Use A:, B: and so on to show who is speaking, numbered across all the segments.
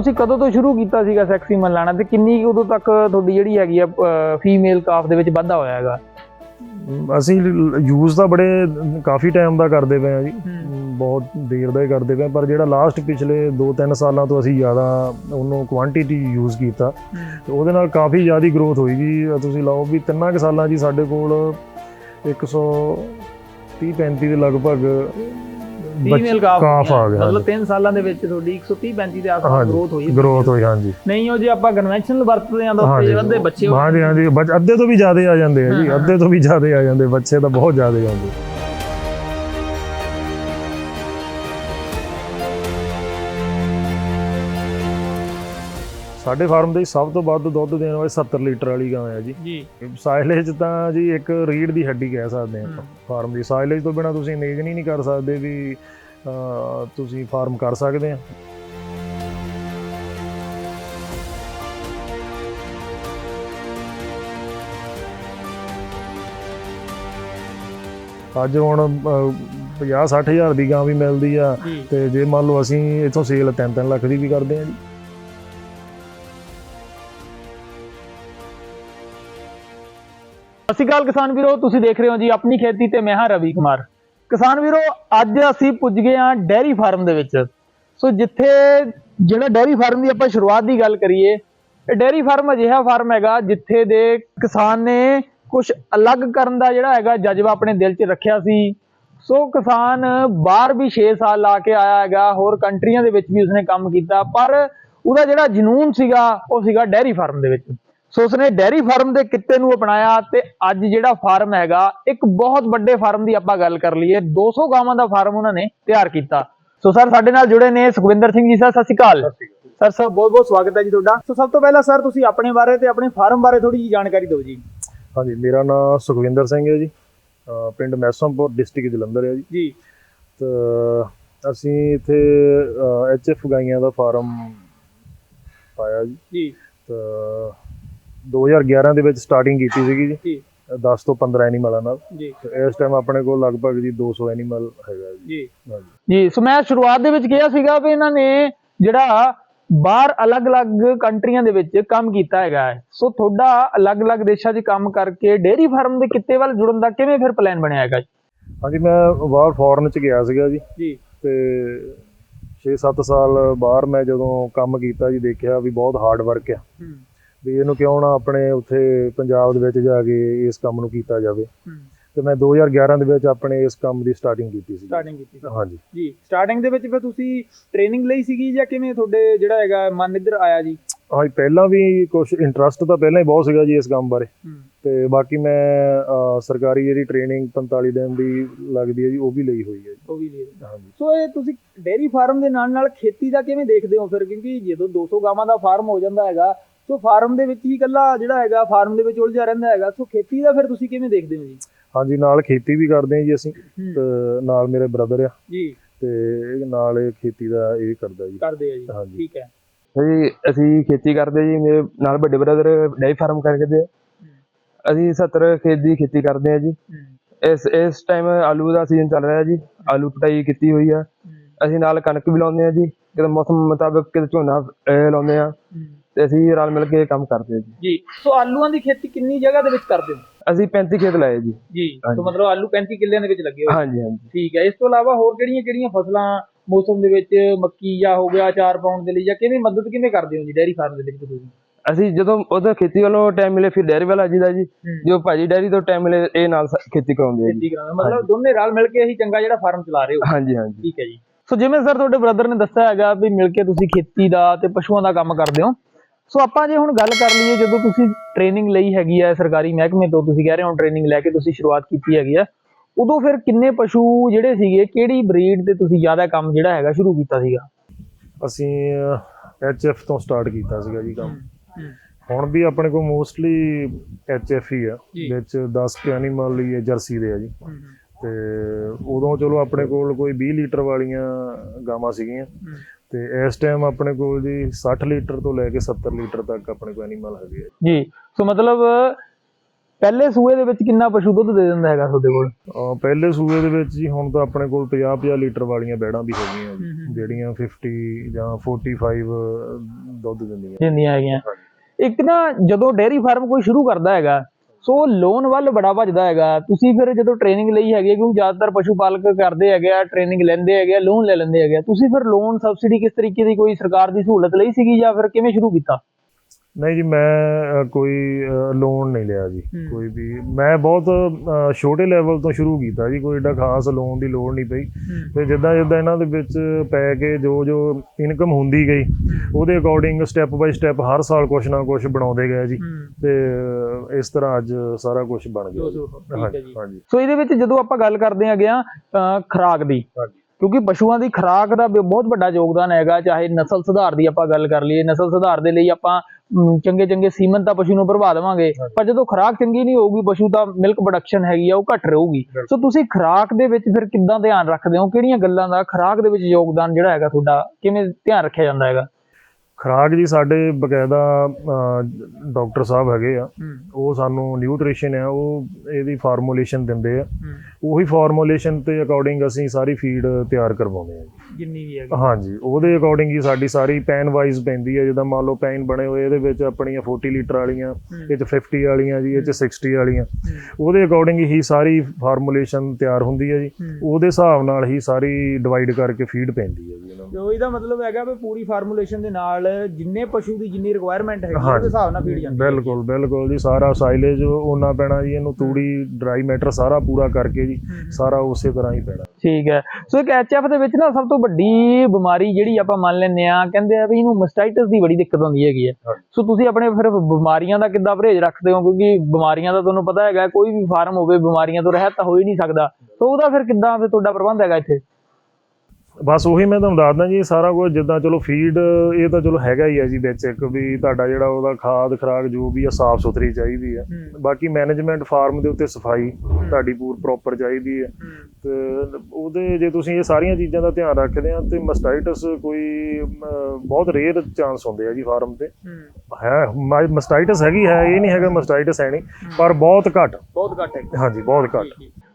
A: ਤੁਸੀਂ ਕਦੋਂ ਤੋਂ ਸ਼ੁਰੂ ਕੀਤਾ ਸੀਗਾ ਸੈਕਸੀ ਮਨ ਲਾਣਾ ਤੇ ਕਿੰਨੀ ਉਦੋਂ ਤੱਕ ਤੁਹਾਡੀ ਜਿਹੜੀ ਹੈਗੀ ਆ ਫੀਮੇਲ ਕਾਫ ਦੇ ਵਿੱਚ ਵਾਧਾ ਹੋਇਆ ਹੈਗਾ?
B: ਅਸੀਂ ਯੂਜ਼ ਤਾਂ ਬੜੇ ਕਾਫੀ ਟਾਈਮ ਦਾ ਕਰਦੇ ਪਏ ਆ ਜੀ। ਬਹੁਤ ਦੇਰ ਦਾ ਹੀ ਕਰਦੇ ਪਏ ਪਰ ਜਿਹੜਾ ਲਾਸਟ ਪਿਛਲੇ 2-3 ਸਾਲਾਂ ਤੋਂ ਅਸੀਂ ਜ਼ਿਆਦਾ ਉਹਨੂੰ ਕੁਆਂਟੀਟੀ ਯੂਜ਼ ਕੀਤਾ। ਤੇ ਉਹਦੇ ਨਾਲ ਕਾਫੀ ਜ਼ਿਆਦਾ ਗਰੋਥ ਹੋਈ ਜੀ। ਤੁਸੀਂ ਲਾਓ ਵੀ ਤਿੰਨਾਂ ਕੁ ਸਾਲਾਂ 'ਚ ਹੀ ਸਾਡੇ ਕੋਲ 130 35 ਦੇ ਲਗਭਗ
A: ਫੀਮੇਲ ਕਾਫ
B: ਕਾਫ ਆ ਗਿਆ
A: ਮਤਲਬ 3 ਸਾਲਾਂ ਦੇ ਵਿੱਚ ਤੁਹਾਡੀ 130 35 ਦੇ ਆਸ-ਪਾਸ ਗਰੋਥ ਹੋਈ।
B: ਗਰੋਥ ਹੋਈ ਹਾਂਜੀ।
A: ਨਹੀਂ ਉਹ ਜੇ ਆਪਾਂ ਕਨਵੈਨਸ਼ਨਲ ਵਰਤਦੇ ਆਂ ਤਾਂ ਉੱਤੇ ਅੱਧੇ ਬੱਚੇ
B: ਹਾਂਜੀ ਹਾਂਜੀ ਅੱਧੇ ਤੋਂ ਵੀ ਜ਼ਿਆਦਾ ਆ ਜਾਂਦੇ ਆ ਜੀ ਅੱਧੇ ਤੋਂ ਵੀ ਜ਼ਿਆਦਾ ਆ ਜਾਂਦੇ ਬੱਚੇ ਤਾਂ ਬਹੁਤ ਜ਼ਿਆਦਾ ਆਉਂਦੇ ਸਾਡੇ ਫਾਰਮ ਦੇ ਸਭ ਤੋਂ ਵੱਧ ਦੁੱਧ ਦੇਣ ਵਾਲੀ 70 ਲੀਟਰ ਵਾਲੀ ਗਾਂ ਹੈ ਜੀ।
A: ਜੀ।
B: ਸਾਇਲੇਜ ਤਾਂ ਜੀ ਇੱਕ ਰੀੜ ਦੀ ਹੱਡੀ ਕਹਿ ਸਕਦੇ। ਆਪਾਂ ਫਾਰਮ ਦੀ। ਸਾਇਲੇਜ ਤੋਂ ਬਿਨਾ ਤੁਸੀਂ ਇਮੇਜਿਨ ਹੀ ਨਹੀਂ ਕਰ ਸਕਦੇ ਵੀ ਤੁਸੀਂ ਫਾਰਮ ਕਰ ਸਕਦੇ ਆ ਅੱਜ ਹੁਣ 50 60 ਹਜ਼ਾਰ ਦੀ ਗਾਂ ਵੀ ਮਿਲਦੀ ਆ ਤੇ ਜੇ ਮੰਨ ਲਓ ਅਸੀਂ ਇਥੋਂ ਸੇਲ 3-3 ਲੱਖ ਦੀ ਵੀ ਕਰਦੇ ਆ ਜੀ।
A: ਸਤਿ ਸ਼੍ਰੀ ਅਕਾਲ ਕਿਸਾਨ ਵੀਰੋ, ਤੁਸੀਂ ਦੇਖ ਰਹੇ ਹੋ ਜੀ ਆਪਣੀ ਖੇਤੀ ਤੇ ਮੈਂ ਹਾਂ ਰਵੀ ਕੁਮਾਰ। ਕਿਸਾਨ ਵੀਰੋ, ਅੱਜ ਅਸੀਂ ਪੁੱਜ ਗਏ ਹਾਂ ਡੈਰੀ ਫਾਰਮ ਦੇ ਵਿੱਚ। ਸੋ ਜਿੱਥੇ ਜਿਹੜਾ ਡੈਰੀ ਫਾਰਮ ਦੀ ਆਪਾਂ ਸ਼ੁਰੂਆਤ ਦੀ ਗੱਲ ਕਰੀਏ, ਇਹ ਡੈਰੀ ਫਾਰਮ ਅਜਿਹਾ ਫਾਰਮ ਹੈਗਾ ਜਿੱਥੇ ਦੇ ਕਿਸਾਨ ਨੇ ਕੁਝ ਅਲੱਗ ਕਰਨ ਦਾ ਜਿਹੜਾ ਹੈਗਾ ਜਜ਼ਬਾ ਆਪਣੇ ਦਿਲ 'ਚ ਰੱਖਿਆ ਸੀ। ਸੋ ਕਿਸਾਨ ਬਾਹਰ ਵੀ 6 ਸਾਲ ਲਾ ਕੇ ਆਇਆ ਹੈਗਾ, ਹੋਰ ਕੰਟਰੀਆਂ ਦੇ ਵਿੱਚ ਵੀ ਉਸਨੇ ਕੰਮ ਕੀਤਾ, ਪਰ ਉਹਦਾ ਜਿਹੜਾ ਜਨੂਨ ਸੀਗਾ, ਉਹ ਸੀਗਾ ਡੈਰੀ ਫਾਰਮ ਦੇ ਵਿੱਚ। ਸੋ ਉਸਨੇ ਡੈਰੀ ਫਾਰਮ ਦੇ ਕਿੱਤੇ ਨੂੰ ਅਪਣਾਇਆ ਤੇ ਅੱਜ ਜਿਹੜਾ ਫਾਰਮ ਹੈਗਾ ਇੱਕ ਬਹੁਤ ਵੱਡੇ ਫਾਰਮ ਦੀ ਆਪਾਂ ਗੱਲ ਕਰ ਲਈਏ। 200 ਗਾਵਾਂ ਦਾ ਫਾਰਮ ਉਹਨਾਂ ਨੇ ਤਿਆਰ ਕੀਤਾ। ਸੋ ਸਰ ਸਾਡੇ ਨਾਲ ਜੁੜੇ ਨੇ ਸੁਖਵਿੰਦਰ ਸਿੰਘ ਜੀ ਸਰ ਸਤਿ ਸ਼੍ਰੀ ਅਕਾਲ। ਸਰ ਸਰ ਬਹੁਤ ਬਹੁਤ ਸਵਾਗਤ ਹੈ ਜੀ ਤੁਹਾਡਾ। ਸੋ ਸਭ ਤੋਂ ਪਹਿਲਾਂ ਸਰ ਤੁਸੀਂ ਆਪਣੇ ਬਾਰੇ ਤੇ ਆਪਣੇ ਫਾਰਮ ਬਾਰੇ ਥੋੜੀ ਜਿਹੀ ਜਾਣਕਾਰੀ ਦਿਓ ਜੀ।
B: ਹਾਂਜੀ ਮੇਰਾ ਨਾਮ ਸੁਖਵਿੰਦਰ ਸਿੰਘ ਹੈ ਜੀ। ਪਿੰਡ ਮੈਸਮਪੁਰ ਡਿਸਟ੍ਰਿਕਟ ਜਲੰਧਰ ਹੈ ਜੀ।
A: ਜੀ।
B: ਤਾਂ ਅਸੀਂ ਇੱਥੇ ਐਚਐਫ ਗਾਈਆਂ ਦਾ ਫਾਰਮ ਪਾਇਆ ਜੀ।
A: ਜੀ।
B: ਤਾਂ 2011 ਦੇ ਵਿੱਚ ਸਟਾਰਟਿੰਗ ਕੀਤੀ ਸੀਗੀ ਜੀ।
A: ਜੀ।
B: 10 ਤੋਂ 15 ਐਨੀਮਲਾਂ ਨਾਲ।
A: ਜੀ।
B: ਇਸ ਟਾਈਮ ਆਪਣੇ ਕੋਲ ਲਗਭਗ ਜੀ 200 ਐਨੀਮਲ ਹੈਗਾ ਜੀ।
A: ਜੀ। ਸੋ ਮੈਂ ਸ਼ੁਰੂਆਤ ਦੇ ਵਿੱਚ ਕਿਹਾ ਸੀਗਾ ਵੀ ਇਹਨਾਂ ਨੇ ਜਿਹੜਾ ਬਾਹਰ ਅਲੱਗ-ਅਲੱਗ ਕੰਟਰੀਆਂ ਦੇ ਵਿੱਚ ਕੰਮ ਕੀਤਾ ਹੈਗਾ ਹੈ। ਸੋ ਤੁਹਾਡਾ ਅਲੱਗ-ਅਲੱਗ ਦੇਸ਼ਾਂ 'ਚ ਕੰਮ ਕਰਕੇ ਡੇਅਰੀ ਫਾਰਮ ਦੇ ਕਿੱਤੇ ਵੱਲ ਜੁੜਨ ਦਾ ਕਿਵੇਂ ਫਿਰ ਪਲਾਨ ਬਣਿਆ ਹੈਗਾ ਜੀ?
B: ਹਾਂਜੀ ਮੈਂ ਬਾਹਰ ਫੋਰਨ ਚ ਗਿਆ ਸੀਗਾ ਜੀ।
A: ਜੀ।
B: ਤੇ 6-7 ਸਾਲ ਬਾਹਰ ਮੈਂ ਜਦੋਂ ਕੰਮ ਕੀਤਾ ਜੀ ਦੇਖਿਆ ਵੀ ਬਹੁਤ ਹਾਰਡ ਵਰਕ ਆ।
A: ਹੂੰ।
B: ਵੀ ਇਹਨੂੰ ਕਿਉਂ ਨਾ ਆਪਣੇ ਉੱਥੇ ਪੰਜਾਬ ਦੇ ਵਿੱਚ ਜਾ ਕੇ ਇਸ ਕੰਮ ਨੂੰ ਕੀਤਾ ਜਾਵੇ।
A: ਹੂੰ।
B: ਤੇ ਮੈਂ 2011 ਦੇ ਵਿੱਚ ਆਪਣੇ ਇਸ ਕੰਮ ਦੀ ਸਟਾਰਟਿੰਗ ਕੀਤੀ ਸੀ।
A: ਸਟਾਰਟਿੰਗ ਕੀਤੀ ਸੀ।
B: ਹਾਂਜੀ।
A: ਜੀ। ਸਟਾਰਟਿੰਗ ਦੇ ਵਿੱਚ ਫਿਰ ਤੁਸੀਂ ਟ੍ਰੇਨਿੰਗ ਲਈ ਸੀਗੀ ਜਾਂ ਕਿਵੇਂ ਤੁਹਾਡੇ ਜਿਹੜਾ ਹੈਗਾ ਮਨ ਇੱਧਰ ਆਇਆ ਜੀ?
B: ਹਾਂਜੀ ਪਹਿਲਾਂ ਵੀ ਕੁਝ ਇੰਟਰਸਟ ਤਾਂ ਪਹਿਲਾਂ ਹੀ ਬਹੁਤ ਸੀਗਾ ਜੀ ਇਸ ਕੰਮ ਬਾਰੇ।
A: ਹੂੰ।
B: ਤੇ ਬਾਕੀ ਮੈਂ ਸਰਕਾਰੀ ਜਿਹੜੀ ਟ੍ਰੇਨਿੰਗ 45 ਦਿਨ ਦੀ ਲੱਗਦੀ ਹੈ ਜੀ ਉਹ ਵੀ ਲਈ ਹੋਈ ਹੈ ਜੀ।
A: ਉਹ ਵੀ ਲਈ
B: ਹਾਂਜੀ।
A: ਸੋ ਇਹ ਤੁਸੀਂ ਡੇਅਰੀ ਫਾਰਮ ਦੇ ਨਾਲ ਨਾਲ ਖੇਤੀ ਦਾ ਕਿਵੇਂ ਦੇਖਦੇ ਹੋ ਫਿਰ? ਕਿਉਂਕਿ ਜਦੋਂ 200 ਗਾਵਾਂ ਦਾ ਫਾਰਮ ਹੋ ਜਾਂਦਾ ਹੈਗਾ ਸੋ ਫਾਰਮ ਦੇ ਵਿੱਚ ਹੀ ਇਕੱਲਾ ਜਿਹੜਾ ਹੈਗਾ ਫਾਰਮ ਦੇ ਵਿੱਚ ਉਲਝਿਆ ਰਹਿੰਦਾ ਹੈਗਾ। ਸੋ ਖੇਤੀ ਦਾ ਫਿਰ ਤੁਸੀਂ ਕਿਵੇਂ ਦੇਖਦੇ ਹੋ ਜੀ?
B: ਹਾਂਜੀ ਨਾਲ ਖੇਤੀ ਵੀ ਕਰਦੇ ਹਾਂ ਜੀ ਅਸੀਂ। ਨਾਲ ਮੇਰੇ ਬ੍ਰਦਰ ਆ।
A: ਜੀ।
B: ਤੇ ਨਾਲ ਇਹ ਖੇਤੀ ਦਾ ਇਹ ਕਰਦਾ ਜੀ।
A: ਕਰਦੇ ਆ ਜੀ।
B: ਹਾਂਜੀ।
A: ਠੀਕ ਹੈ।
C: ਜੀ ਅਸੀਂ ਖੇਤੀ ਕਰਦੇ ਜੀ। ਮੇਰੇ ਨਾਲ ਵੱਡੇ ਬ੍ਰਦਰ ਡਾਈ ਫਾਰਮ ਕਰਦੇ ਆ। ਅਸੀਂ 70 ਖੇਤ ਦੀ ਖੇਤੀ ਕਰਦੇ ਆ ਜੀ। ਇਸ ਇਸ ਟਾਈਮ ਆਲੂ ਦਾ ਸੀਜ਼ਨ ਚੱਲ ਰਿਹਾ ਜੀ। ਆਲੂ ਪਟਾਈ ਕੀਤੀ ਹੋਈ ਆ। ਅਸੀਂ ਨਾਲ ਕਣਕ ਵੀ ਲਾਉਂਦੇ ਆ ਜੀ। ਕਿਤੇ ਮੌਸਮ ਮੁਤਾਬਕ ਕਿਤੇ ਝੋਨਾ ਲਾਉਂਦੇ ਆ। ਤੇ ਅਸੀਂ ਰਲ ਮਿਲ ਕੇ ਕੰਮ ਕਰਦੇ ਆ ਜੀ।
A: ਜੀ ਸੋ ਆਲੂਆਂ ਦੀ ਖੇਤੀ ਕਿੰਨੀ ਜਗ੍ਹਾ ਦੇ ਵਿੱਚ ਕਰਦੇ ਹੋ?
C: ਅਸੀਂ 35 ਖੇਤ ਲਾਏ ਜੀ।
A: ਜੀ
C: ਹਾਂਜੀ।
A: ਸੋ ਮਤਲਬ ਆਲੂ 35 ਕਿੱਲਿਆਂ ਦੇ ਵਿੱਚ ਲੱਗੇ ਹੋਏ।
C: ਹਾਂਜੀ ਹਾਂਜੀ।
A: ਠੀਕ ਹੈ ਇਸ ਤੋਂ ਇਲਾਵਾ ਹੋਰ ਕਿਹੜੀਆਂ ਕਿਹੜੀਆਂ ਫਸਲਾਂ ਮੌਸਮ ਦੇ ਵਿੱਚ ਮੱਕੀ ਜਾਂ ਹੋ ਗਿਆ ਚਾਰ ਪਾਉਣ ਦੇ ਲਈ ਜਾਂ ਕਿਵੇਂ ਮਦਦ ਕਿਵੇਂ ਕਰਦੇ ਹੋ ਜੀ ਡੈਰੀ ਫਾਰਮ ਦੇ ਵਿੱਚ ਤੁਸੀਂ?
C: ਅਸੀਂ ਜਦੋਂ ਉਹਦਾ ਖੇਤੀ ਵੱਲੋਂ ਟਾਈਮ ਮਿਲੇ ਫਿਰ ਡੈਰੀ ਵਾਲਾ ਜੀਦਾ ਜੀ। ਜੋ ਭਾਜੀ ਡੈਰੀ ਤੋਂ ਟਾਈਮ ਮਿਲੇ ਇਹ ਨਾਲ ਸ- ਖੇਤੀ ਕਰਾਉਂਦੇ ਆ ਜੀ।
A: ਖੇਤੀ ਕਰਾਉਂਦੇ ਮਤਲਬ ਦੋਨੇ ਰਲ ਮਿਲ ਕੇ ਹੀ ਚੰਗਾ ਜਿਹੜਾ ਫਾਰਮ ਚਲਾ ਰਹੇ ਹੋ।
C: ਹਾਂਜੀ ਹਾਂਜੀ।
A: ਠੀਕ ਹੈ ਜੀ। ਸੋ ਜਿਵੇਂ ਸਰ ਤੁਹਾਡੇ ਬ੍ਰਦਰ ਨੇ ਦੱਸਿਆ ਹੈਗਾ ਵੀ ਮਿਲ ਕੇ ਤੁਸੀਂ ਖੇਤੀ ਦਾ ਤੇ ਪਸ਼ੂਆਂ ਦਾ ਕੰਮ ਕਰਦੇ ਹੋ। ਸੋ ਆਪਾਂ ਜੇ ਹੁਣ ਗੱਲ ਕਰ ਲਈਏ ਜਦੋਂ ਤੁਸੀਂ ਟ੍ਰੇਨਿੰਗ ਲਈ ਹੈਗੀ ਹੈ ਸਰਕਾਰੀ ਮਹਿਕਮੇ ਤੋਂ ਤੁਸੀਂ ਕਹਿ ਰਹੇ ਹੋ ਟ੍ਰੇਨਿੰਗ ਲੈ ਕੇ ਤੁਸੀਂ ਸ਼ੁਰੂਆਤ ਕੀਤੀ ਹੈਗੀ ਆ ਉਦੋਂ ਫਿਰ ਕਿੰਨੇ ਪਸ਼ੂ ਜਿਹੜੇ ਸੀਗੇ ਕਿਹੜੀ ਬਰੀਡ ਤੇ ਤੁਸੀਂ ਜ਼ਿਆਦਾ ਕੰਮ ਜਿਹੜਾ ਹੈਗਾ ਸ਼ੁਰੂ ਕੀਤਾ ਸੀਗਾ?
B: ਅਸੀਂ ਐਚਐਫ ਤੋਂ ਸਟਾਰਟ ਕੀਤਾ ਸੀਗਾ ਜੀ ਕੰਮ। ਹੁਣ ਵੀ ਆਪਣੇ ਕੋਲ ਮੋਸਟਲੀ ਐਚਐਫ ਹੀ ਆ। ਵਿੱਚ 10 ਕੁ ਐਨੀਮਲ ਲਈ ਇਹ ਜਰਸੀ ਦੇ ਆ ਜੀ। ਤੇ ਉਦੋਂ ਚਲੋ ਆਪਣੇ ਕੋਲ ਕੋਈ 20 ਲੀਟਰ ਵਾਲੀਆਂ ਗਾਵਾਂ ਸੀਗੀਆਂ। ਤੇ ਇਸ ਟਾਈਮ ਆਪਣੇ ਕੋਲ ਜੀ 60 ਲੀਟਰ ਤੋਂ ਲੈ ਕੇ 70 ਲੀਟਰ ਤੱਕ ਆਪਣੇ ਕੋਲ ਐਨੀਮਲ ਹੈਗੇ ਆ
A: ਜੀ। ਸੋ ਮਤਲਬ ਪਹਿਲੇ ਸੂਏ ਦੇ ਵਿੱਚ ਕਿੰਨਾ ਪਸ਼ੂ ਦੁੱਧ ਦੇ ਦਿੰਦਾ ਹੈਗਾ ਤੁਹਾਡੇ ਕੋਲ?
B: ਪਹਿਲੇ ਸੂਏ ਦੇ ਵਿੱਚ ਜੀ ਹੁਣ ਤਾਂ ਆਪਣੇ ਕੋਲ 50-50 ਲੀਟਰ ਵਾਲੀਆਂ ਬੈੜਾਂ ਵੀ ਹੈਗੀਆਂ। ਜਿਹੜੀਆਂ 50 ਜਾਂ 45 ਦੁੱਧ ਦਿੰਦੀਆਂ।
A: ਦਿੰਦੀਆਂ ਹੈਗੀਆਂ। ਇੱਕ ਨਾ ਜਦੋਂ ਡੇਅਰੀ ਫਾਰਮ ਕੋਈ ਸ਼ੁਰੂ ਕਰਦਾ ਹੈਗਾ ਸੋ ਲੋਨ ਵੱਲ ਬੜਾ ਭੱਜਦਾ ਹੈਗਾ। ਤੁਸੀਂ ਫਿਰ ਜਦੋਂ ਟ੍ਰੇਨਿੰਗ ਲਈ ਹੈਗੀ ਹੈ, ਕਿਉਂਕਿ ਜ਼ਿਆਦਾਤਰ ਪਸ਼ੂ ਪਾਲਕ ਕਰਦੇ ਹੈਗੇ ਆ ਟ੍ਰੇਨਿੰਗ ਲੈਂਦੇ ਹੈਗੇ ਆ ਲੋਨ ਲੈ ਲੈਂਦੇ ਹੈਗੇ ਆ। ਤੁਸੀਂ ਫਿਰ ਲੋਨ ਸਬਸਿਡੀ ਕਿਸ ਤਰੀਕੇ ਦੀ ਕੋਈ ਸਰਕਾਰ ਦੀ ਸਹੂਲਤ ਲਈ ਸੀਗੀ ਜਾਂ ਫਿਰ ਕਿਵੇਂ ਸ਼ੁਰੂ ਕੀਤਾ?
B: ਨਹੀਂ ਜੀ ਮੈਂ ਕੋਈ ਲੋਨ ਨਹੀਂ ਲਿਆ ਜੀ।
A: ਹੂੰ।
B: ਕੋਈ ਵੀ ਮੈਂ ਬਹੁਤ ਛੋਟੇ ਲੈਵਲ ਤੋਂ ਸ਼ੁਰੂ ਕੀਤਾ ਜੀ ਕੋਈ ਏਡਾ ਖਾਸ ਲੋਨ ਦੀ ਲੋੜ ਨਹੀਂ ਪਈ। ਤੇ ਜਿੱਦਾਂ ਜਿੱਦਾਂ ਇਹਨਾਂ ਦੇ ਵਿੱਚ ਪੈ ਕੇ ਜੋ ਜੋ ਇਨਕਮ ਹੁੰਦੀ ਗਈ ਉਹਦੇ ਅਕੋਰਡਿੰਗ ਸਟੈਪ ਬਾਈ ਸਟੈਪ ਹਰ ਸਾਲ ਕੁਛ ਨਾ ਕੁਛ ਬਣਾਉਂਦੇ ਗਏ ਜੀ। ਤੇ ਅਹ, ਇਸ ਤਰ੍ਹਾਂ ਅੱਜ ਸਾਰਾ ਕੁਝ ਬਣ ਗਿਆ ਜੀ। ਹਾਂਜੀ ਹਾਂਜੀ।
A: ਸੋ ਇਹਦੇ ਵਿੱਚ ਜਦੋਂ ਆਪਾਂ ਗੱਲ ਕਰਦੇ ਹੈਗੇ ਆ ਅਹ ਖੁਰਾਕ ਦੀ
B: ਹਾਂਜੀ।
A: ਕਿਉਂਕਿ ਪਸ਼ੂਆਂ ਦੀ ਖੁਰਾਕ ਦਾ ਬਹੁਤ ਵੱਡਾ ਯੋਗਦਾਨ ਹੈਗਾ ਚਾਹੇ ਨਸਲ ਸੁਧਾਰ ਦੀ ਆਪਾਂ ਗੱਲ ਕਰ ਲਈਏ ਨਸਲ ਸੁਧਾਰ ਦੇ ਲਈ ਆਪਾਂ ਚੰਗੇ ਚੰਗੇ ਸੀਮਨ ਤਾਂ ਪਸ਼ੂ ਨੂੰ ਭਰਵਾ ਦੇਵਾਂਗੇ। ਪਰ ਜਦੋਂ ਖੁਰਾਕ ਚੰਗੀ ਨਹੀਂ ਹੋਊਗੀ ਪਸ਼ੂ ਦਾ ਮਿਲਕ ਪ੍ਰੋਡਕਸ਼ਨ ਹੈਗੀ ਆ ਉਹ ਘਟ ਰਹੂਗੀ। ਸੋ ਤੁਸੀਂ ਖੁਰਾਕ ਦੇ ਵਿੱਚ ਫਿਰ ਕਿੱਦਾਂ ਧਿਆਨ ਰੱਖਦੇ ਹੋ? ਕਿਹੜੀਆਂ ਗੱਲਾਂ ਦਾ ਖੁਰਾਕ ਦੇ ਵਿੱਚ ਯੋਗਦਾਨ ਜਿਹੜਾ ਹੈਗਾ ਤੁਹਾਡਾ ਕਿਵੇਂ ਧਿਆਨ ਰੱਖਿਆ ਜਾਂਦਾ ਹੈਗਾ?
B: ਖੁਰਾਕ ਜੀ ਸਾਡੇ ਬਕਾਇਦਾ ਡਾਕਟਰ ਸਾਹਿਬ ਹੈਗੇ ਆ। ਉਹ ਸਾਨੂੰ ਨਿਊਟ੍ਰੀਸ਼ਨ ਆ ਉਹ ਇਹਦੀ ਫਾਰਮੂਲੇਸ਼ਨ ਦਿੰਦੇ ਆ। ਉਹੀ ਫਾਰਮੂਲੇਸ਼ਨ ਤੇ ਅਕੋਰਡਿੰਗ ਅਸੀਂ ਸਾਰੀ ਫੀਡ ਤਿਆਰ ਕਰਵਾਉਂਦੇ ਆ
A: ਜਿੰਨੀ ਵੀ
B: ਹਾਂਜੀ ਉਹਦੇ ਅਕੋਰਡਿੰਗ ਹੀ ਸਾਡੀ ਸਾਰੀ ਪੈਨ ਵਾਈਜ਼ ਪੈਂਦੀ ਹੈ ਜਿੱਦਾਂ ਮੰਨ ਲਓ ਪੈਨ ਬਣੇ ਹੋਏ ਇਹਦੇ ਵਿੱਚ ਆਪਣੀਆਂ 40 ਲੀਟਰ ਵਾਲੀਆਂ ਇਹ ਚ 50 ਵਾਲੀਆਂ ਜੀ ਇਹ ਚ 60 ਵਾਲੀਆਂ। ਉਹਦੇ ਅਕੋਰਡਿੰਗ ਹੀ ਸਾਰੀ ਫਾਰਮੂਲੇਸ਼ਨ ਤਿਆਰ ਹੁੰਦੀ ਹੈ ਜੀ। ਉਹਦੇ ਹਿਸਾਬ ਨਾਲ ਹੀ ਸਾਰੀ ਡਿਵਾਈਡ ਕਰਕੇ ਫੀਡ ਪੈਂਦੀ ਹੈ ਜੀ ਇਹਨਾਂ ਨੂੰ।
A: ਜੋ ਇਹਦਾ ਮਤਲਬ ਹੈਗਾ ਵੀ ਪੂਰੀ ਫਾਰਮੂਲੇਸ਼ਨ ਦੇ ਨਾਲ ਜਿੰਨੇ ਪਸ਼ੂ ਦੀ ਜਿੰਨੀ ਰਿਕੁਆਇਰਮੈਂਟ ਹੈਗੀ। ਉਹਦੇ ਹਿਸਾਬ ਨਾਲ ਫੀਡ ਜਾਂਦੀ ਹੈ
B: ਬਿਲਕੁਲ ਬਿਲਕੁਲ ਜੀ ਸਾਰਾ ਸਾਈਲੇਜ ਉਹਨਾਂ ਪੈਣਾ ਜੀ ਇਹਨੂੰ ਤੂੜੀ ਡਰਾਈ ਮੈਟਰ ਸਾਰਾ ਪੂਰਾ ਕਰਕੇ ਜੀ ਸਾਰਾ ਉਸੇ ਤਰ੍ਹਾਂ ਹੀ ਪੈਣਾ।
A: ਠੀਕ ਹੈ। ਸੋ ਇੱਕ ਐਚਐਫ ਦੇ ਵਿੱਚ ਨਾ ਸਭ ਤੋਂ ਵੱਡੀ ਬਿਮਾਰੀ ਜਿਹੜੀ ਆਪਾਂ ਮੰਨ ਲੈਂਦੇ ਆ ਕਹਿੰਦੇ ਆ ਵੀ ਇਹਨੂੰ ਮਸਟਾਈਟਸ ਦੀ ਬੜੀ ਦਿੱਕਤ ਆਉਂਦੀ ਹੈਗੀ ਹੈ। ਸੋ ਤੁਸੀਂ ਆਪਣੇ ਫਿਰ ਬਿਮਾਰੀਆਂ ਦਾ ਕਿੱਦਾਂ ਪਰਹੇਜ਼ ਰੱਖਦੇ ਹੋ? ਕਿਉਂਕਿ ਬਿਮਾਰੀਆਂ ਦਾ ਤੁਹਾਨੂੰ ਪਤਾ ਹੈਗਾ ਕੋਈ ਵੀ ਫਾਰਮ ਹੋਵੇ ਬਿਮਾਰੀਆਂ ਤੋਂ ਰਹਿਤ ਤਾਂ ਹੋ ਹੀ ਨਹੀਂ ਸਕਦਾ। ਸੋ ਉਹਦਾ ਫਿਰ ਕਿੱਦਾਂ ਫਿਰ ਤੁਹਾਡਾ ਪ੍ਰਬੰਧ ਹੈਗਾ ਇੱਥੇ?
B: ਬਸ ਉਹੀ ਮੈਂ ਤੁਹਾਨੂੰ ਦੱਸਦਾ ਜੀ ਸਾਰਾ ਕੁਝ ਜਿੱਦਾਂ ਚਲੋ ਫੀਡ ਇਹ ਤਾਂ ਚਲੋ ਹੈਗਾ ਹੀ ਹੈ ਜੀ ਵਿੱਚ ਇੱਕ ਵੀ ਤੁਹਾਡਾ ਜਿਹੜਾ ਉਹਦਾ ਖਾਦ ਖਰਾਕ ਜੋ ਵੀ ਆ ਸਾਫ਼ ਸੁਥਰੀ ਚਾਹੀਦੀ ਹੈ। ਬਾਕੀ ਮੈਨੇਜਮੈਂਟ ਫਾਰਮ ਦੇ ਉੱਤੇ ਸਫ਼ਾਈ ਤੁਹਾਡੀ ਪੂਰ ਪ੍ਰੋਪਰ ਚਾਹੀਦੀ ਹੈ। ਤੇ ਉਹਦੇ ਜੇ ਤੁਸੀਂ ਇਹ ਸਾਰੀਆਂ ਚੀਜ਼ਾਂ ਦਾ ਧਿਆਨ ਰੱਖਦੇ ਆ ਤੇ ਮਸਟਾਈਟਸ ਕੋਈ ਬਹੁਤ ਰੇਅਰ ਚਾਂਸ ਹੁੰਦੇ ਆ ਜੀ ਫਾਰਮ ਤੇ। ਹੈ। ਮਸਟਾਈਟਸ ਹੈਗੀ ਹੈ ਇਹ ਨਹੀਂ ਹੈਗਾ ਮਸਟਾਈਟਸ ਹੈ ਨਹੀਂ ਪਰ ਬਹੁਤ ਘੱਟ।
A: ਬਹੁਤ ਘੱਟ ਹੈ।
B: ਹਾਂਜੀ ਬਹੁਤ ਘੱਟ।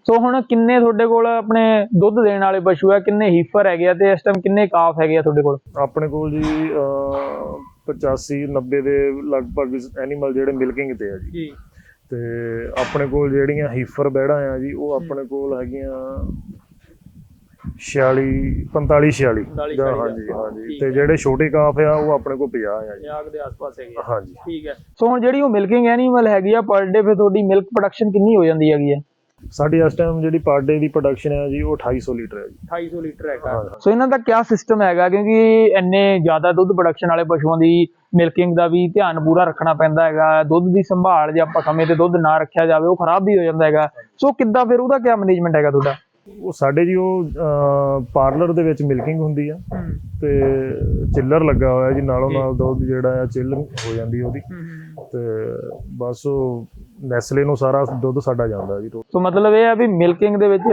A: ਸੋ ਹੁਣ ਕਿੰਨੇ ਤੁਹਾਡੇ ਕੋਲ ਆਪਣੇ ਦੁੱਧ ਦੇਣ ਵਾਲੇ ਪਸ਼ੂ ਆ? ਕਿੰਨੇ ਹੀਫਰ ਹੈਗੇ ਆ ਤੇ ਇਸ ਟਾਈਮ ਕਿੰਨੇ ਕਾਫ ਹੈਗੇ ਆ ਤੁਹਾਡੇ ਕੋਲ?
B: ਆਪਣੇ ਕੋਲ ਜੀ ਅਹ, 85 90 ਦੇ ਲਗਭਗ ਐਨੀਮਲ ਜਿਹੜੇ ਮਿਲਕਿੰਗ ਤੇ ਆ ਜੀ।
A: ਜੀ।
B: ਤੇ ਆਪਣੇ ਕੋਲ ਜਿਹੜੀਆਂ ਹੀਫਰ ਬੈੜਾਂ ਆ ਜੀ ਉਹ ਆਪਣੇ ਕੋਲ ਹੈਗੀਆਂ 46 45 46
A: 45,
B: ਜਾਂ
A: 46
B: ਹਾਂਜੀ। ਹਾਂਜੀ ਤੇ ਜਿਹੜੇ ਛੋਟੇ ਕਾਫ ਆ ਉਹ ਆਪਣੇ ਕੋਲ 50 ਆ ਜੀ।
A: ਯਾਗ ਦੇ ਆਸ-ਪਾਸ ਹੈਗੇ
B: ਹਾਂਜੀ।
A: ਠੀਕ ਹੈ। ਸੋ ਹੁਣ ਜਿਹੜੀ ਉਹ ਮਿਲਕਿੰਗ ਐਨੀਮਲ ਹੈਗੀ ਆ ਪਰ ਡੇ ਫਿਰ ਤੁਹਾਡੀ ਮਿਲਕ ਪ੍ਰੋਡਕਸ਼ਨ ਕਿੰਨੀ ਹੋ ਜਾਂਦੀ ਹੈਗੀ ਆ?
B: ਸਾਡੀ ਇਸ ਟਾਈਮ ਜਿਹੜੀ ਪਰ ਡੇ ਦੀ ਪ੍ਰੋਡਕਸ਼ਨ ਹੈ ਜੀ ਉਹ 250 ਲੀਟਰ ਹੈ ਜੀ।
A: 250 ਲੀਟਰ ਹੈਗਾ। ਸੋ ਇਹਨਾਂ ਦਾ ਕਿਆ ਸਿਸਟਮ ਹੈਗਾ? ਕਿਉਂਕਿ ਇੰਨੇ ਜ਼ਿਆਦਾ ਦੁੱਧ ਪ੍ਰੋਡਕਸ਼ਨ ਵਾਲੇ ਪਸ਼ੂਆਂ ਦੀ ਮਿਲਕਿੰਗ ਦਾ ਵੀ ਧਿਆਨ ਪੂਰਾ ਰੱਖਣਾ ਪੈਂਦਾ ਹੈਗਾ। ਦੁੱਧ ਦੀ ਸੰਭਾਲ ਜੇ ਆਪਾਂ ਸਮੇਂ ਤੇ ਦੁੱਧ ਨਾ ਰੱਖਿਆ ਜਾਵੇ ਉਹ ਖਰਾਬ ਵੀ ਹੋ ਜਾਂਦਾ ਹੈਗਾ। ਸੋ ਕਿੱਦਾਂ ਫਿਰ ਉਹਦਾ ਕਿਆ ਮੈਨੇਜਮੈਂਟ ਹੈਗਾ ਤੁਹਾਡਾ?
B: ਉਹ ਸਾਡੇ ਜੀ ਉਹ ਪਾਰਲਰ ਦੇ ਵਿੱਚ ਮਿਲਕਿੰਗ ਹੁੰਦੀ ਆ। ਤੇ ਚਿੱਲਰ ਲੱਗਾ ਹੋਇਆ ਜੀ ਨਾਲੋਂ ਨਾਲ ਦੁੱਧ ਜਿਹੜਾ ਆ ਚਿੱਲ ਹੋ ਜਾਂਦੀ ਉਹਦੀ। ਤੇ ਬਸ ਉਹ ਨੈਸਲੇ ਨੂੰ ਸਾਰਾ ਦੁੱਧ ਸਾਡਾ ਜਾਂਦਾ ਜੀ।
A: ਸੋ ਮਤਲਬ ਇਹ ਆ ਵੀ ਮਿਲਕਿੰਗ ਦੇ ਵਿੱਚ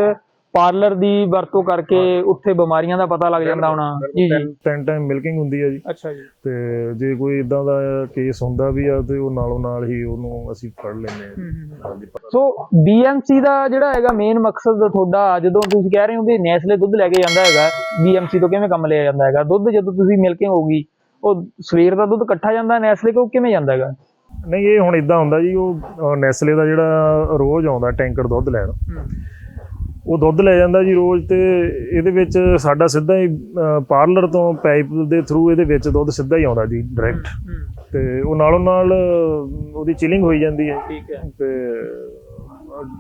A: ਪਾਰਲਰ ਦੀ ਵਰਤੋਂ ਕਰਕੇ ਉੱਥੇ ਬਿਮਾਰੀਆਂ ਦਾ ਪਤਾ ਲੱਗ ਜਾਂਦਾ ਹੋਣਾ। ਜੀ ਜੀ।
B: ਤਿੰਨ ਟਾਈਮ ਮਿਲਕਿੰਗ ਹੁੰਦੀ ਹੈ ਜੀ।
A: ਅੱਛਾ ਜੀ।
B: ਤੇ ਜੇ ਕੋਈ ਇਦਾਂ ਦਾ ਕੇਸ ਹੁੰਦਾ ਵੀ ਆ ਤੇ ਉਹ ਨਾਲੋਂ ਨਾਲ ਹੀ ਉਹਨੂੰ ਅਸੀਂ ਫੜ ਲੈਂਦੇ ਹਾਂ ਹਾਂਜੀ।
A: ਸੋ BMC ਦਾ ਜਿਹੜਾ ਹੈਗਾ ਮੇਨ ਮਕਸਦ ਤੁਹਾਡਾ ਜਦੋਂ ਤੁਸੀਂ ਕਹਿ ਰਹੇ ਹੋ ਕਿ ਨੈਸਲੇ ਦੁੱਧ ਲੈ ਕੇ ਜਾਂਦਾ ਹੈਗਾ BMC ਤੋਂ ਕਿਵੇਂ ਕੰਮ ਲਿਆ ਜਾਂਦਾ ਹੈਗਾ? ਦੁੱਧ ਜਦੋਂ ਤੁਸੀਂ ਮਿਲਕਿੰਗ ਹੋਊਗੀ ਉਹ ਸਵੇਰ ਦਾ ਦੁੱਧ ਇਕੱਠਾ ਜਾਂਦਾ ਨੈਸਲੇ ਕੋਲ ਕਿਵੇਂ ਜਾਂਦਾ ਹੈਗਾ?
B: ਨਹੀਂ ਇਹ ਹੁਣ ਇਦਾਂ ਹੁੰਦਾ ਜੀ ਉਹ ਨੈਸਲੇ ਦਾ ਜਿਹੜਾ ਰੋਜ਼ ਆਉਂਦਾ ਟੈਂਕਰ ਦੁੱਧ ਲੈਣ। ਉਹ ਦੁੱਧ ਲੈ ਜਾਂਦਾ ਜੀ ਰੋਜ਼ ਤੇ ਇਹਦੇ ਵਿੱਚ ਸਾਡਾ ਸਿੱਧਾ ਹੀ ਪਾਰਲਰ ਤੋਂ ਪਾਈਪ ਦੇ ਥਰੂ ਇਹਦੇ ਵਿੱਚ ਦੁੱਧ ਸਿੱਧਾ ਹੀ ਆਉਂਦਾ ਜੀ ਡਾਇਰੈਕਟ ਤੇ ਉਹ ਨਾਲੋਂ ਨਾਲ ਉਹਦੀ ਚਿਲਿੰਗ ਹੋਈ ਜਾਂਦੀ ਹੈ।
A: ਠੀਕ ਹੈ।
B: ਤੇ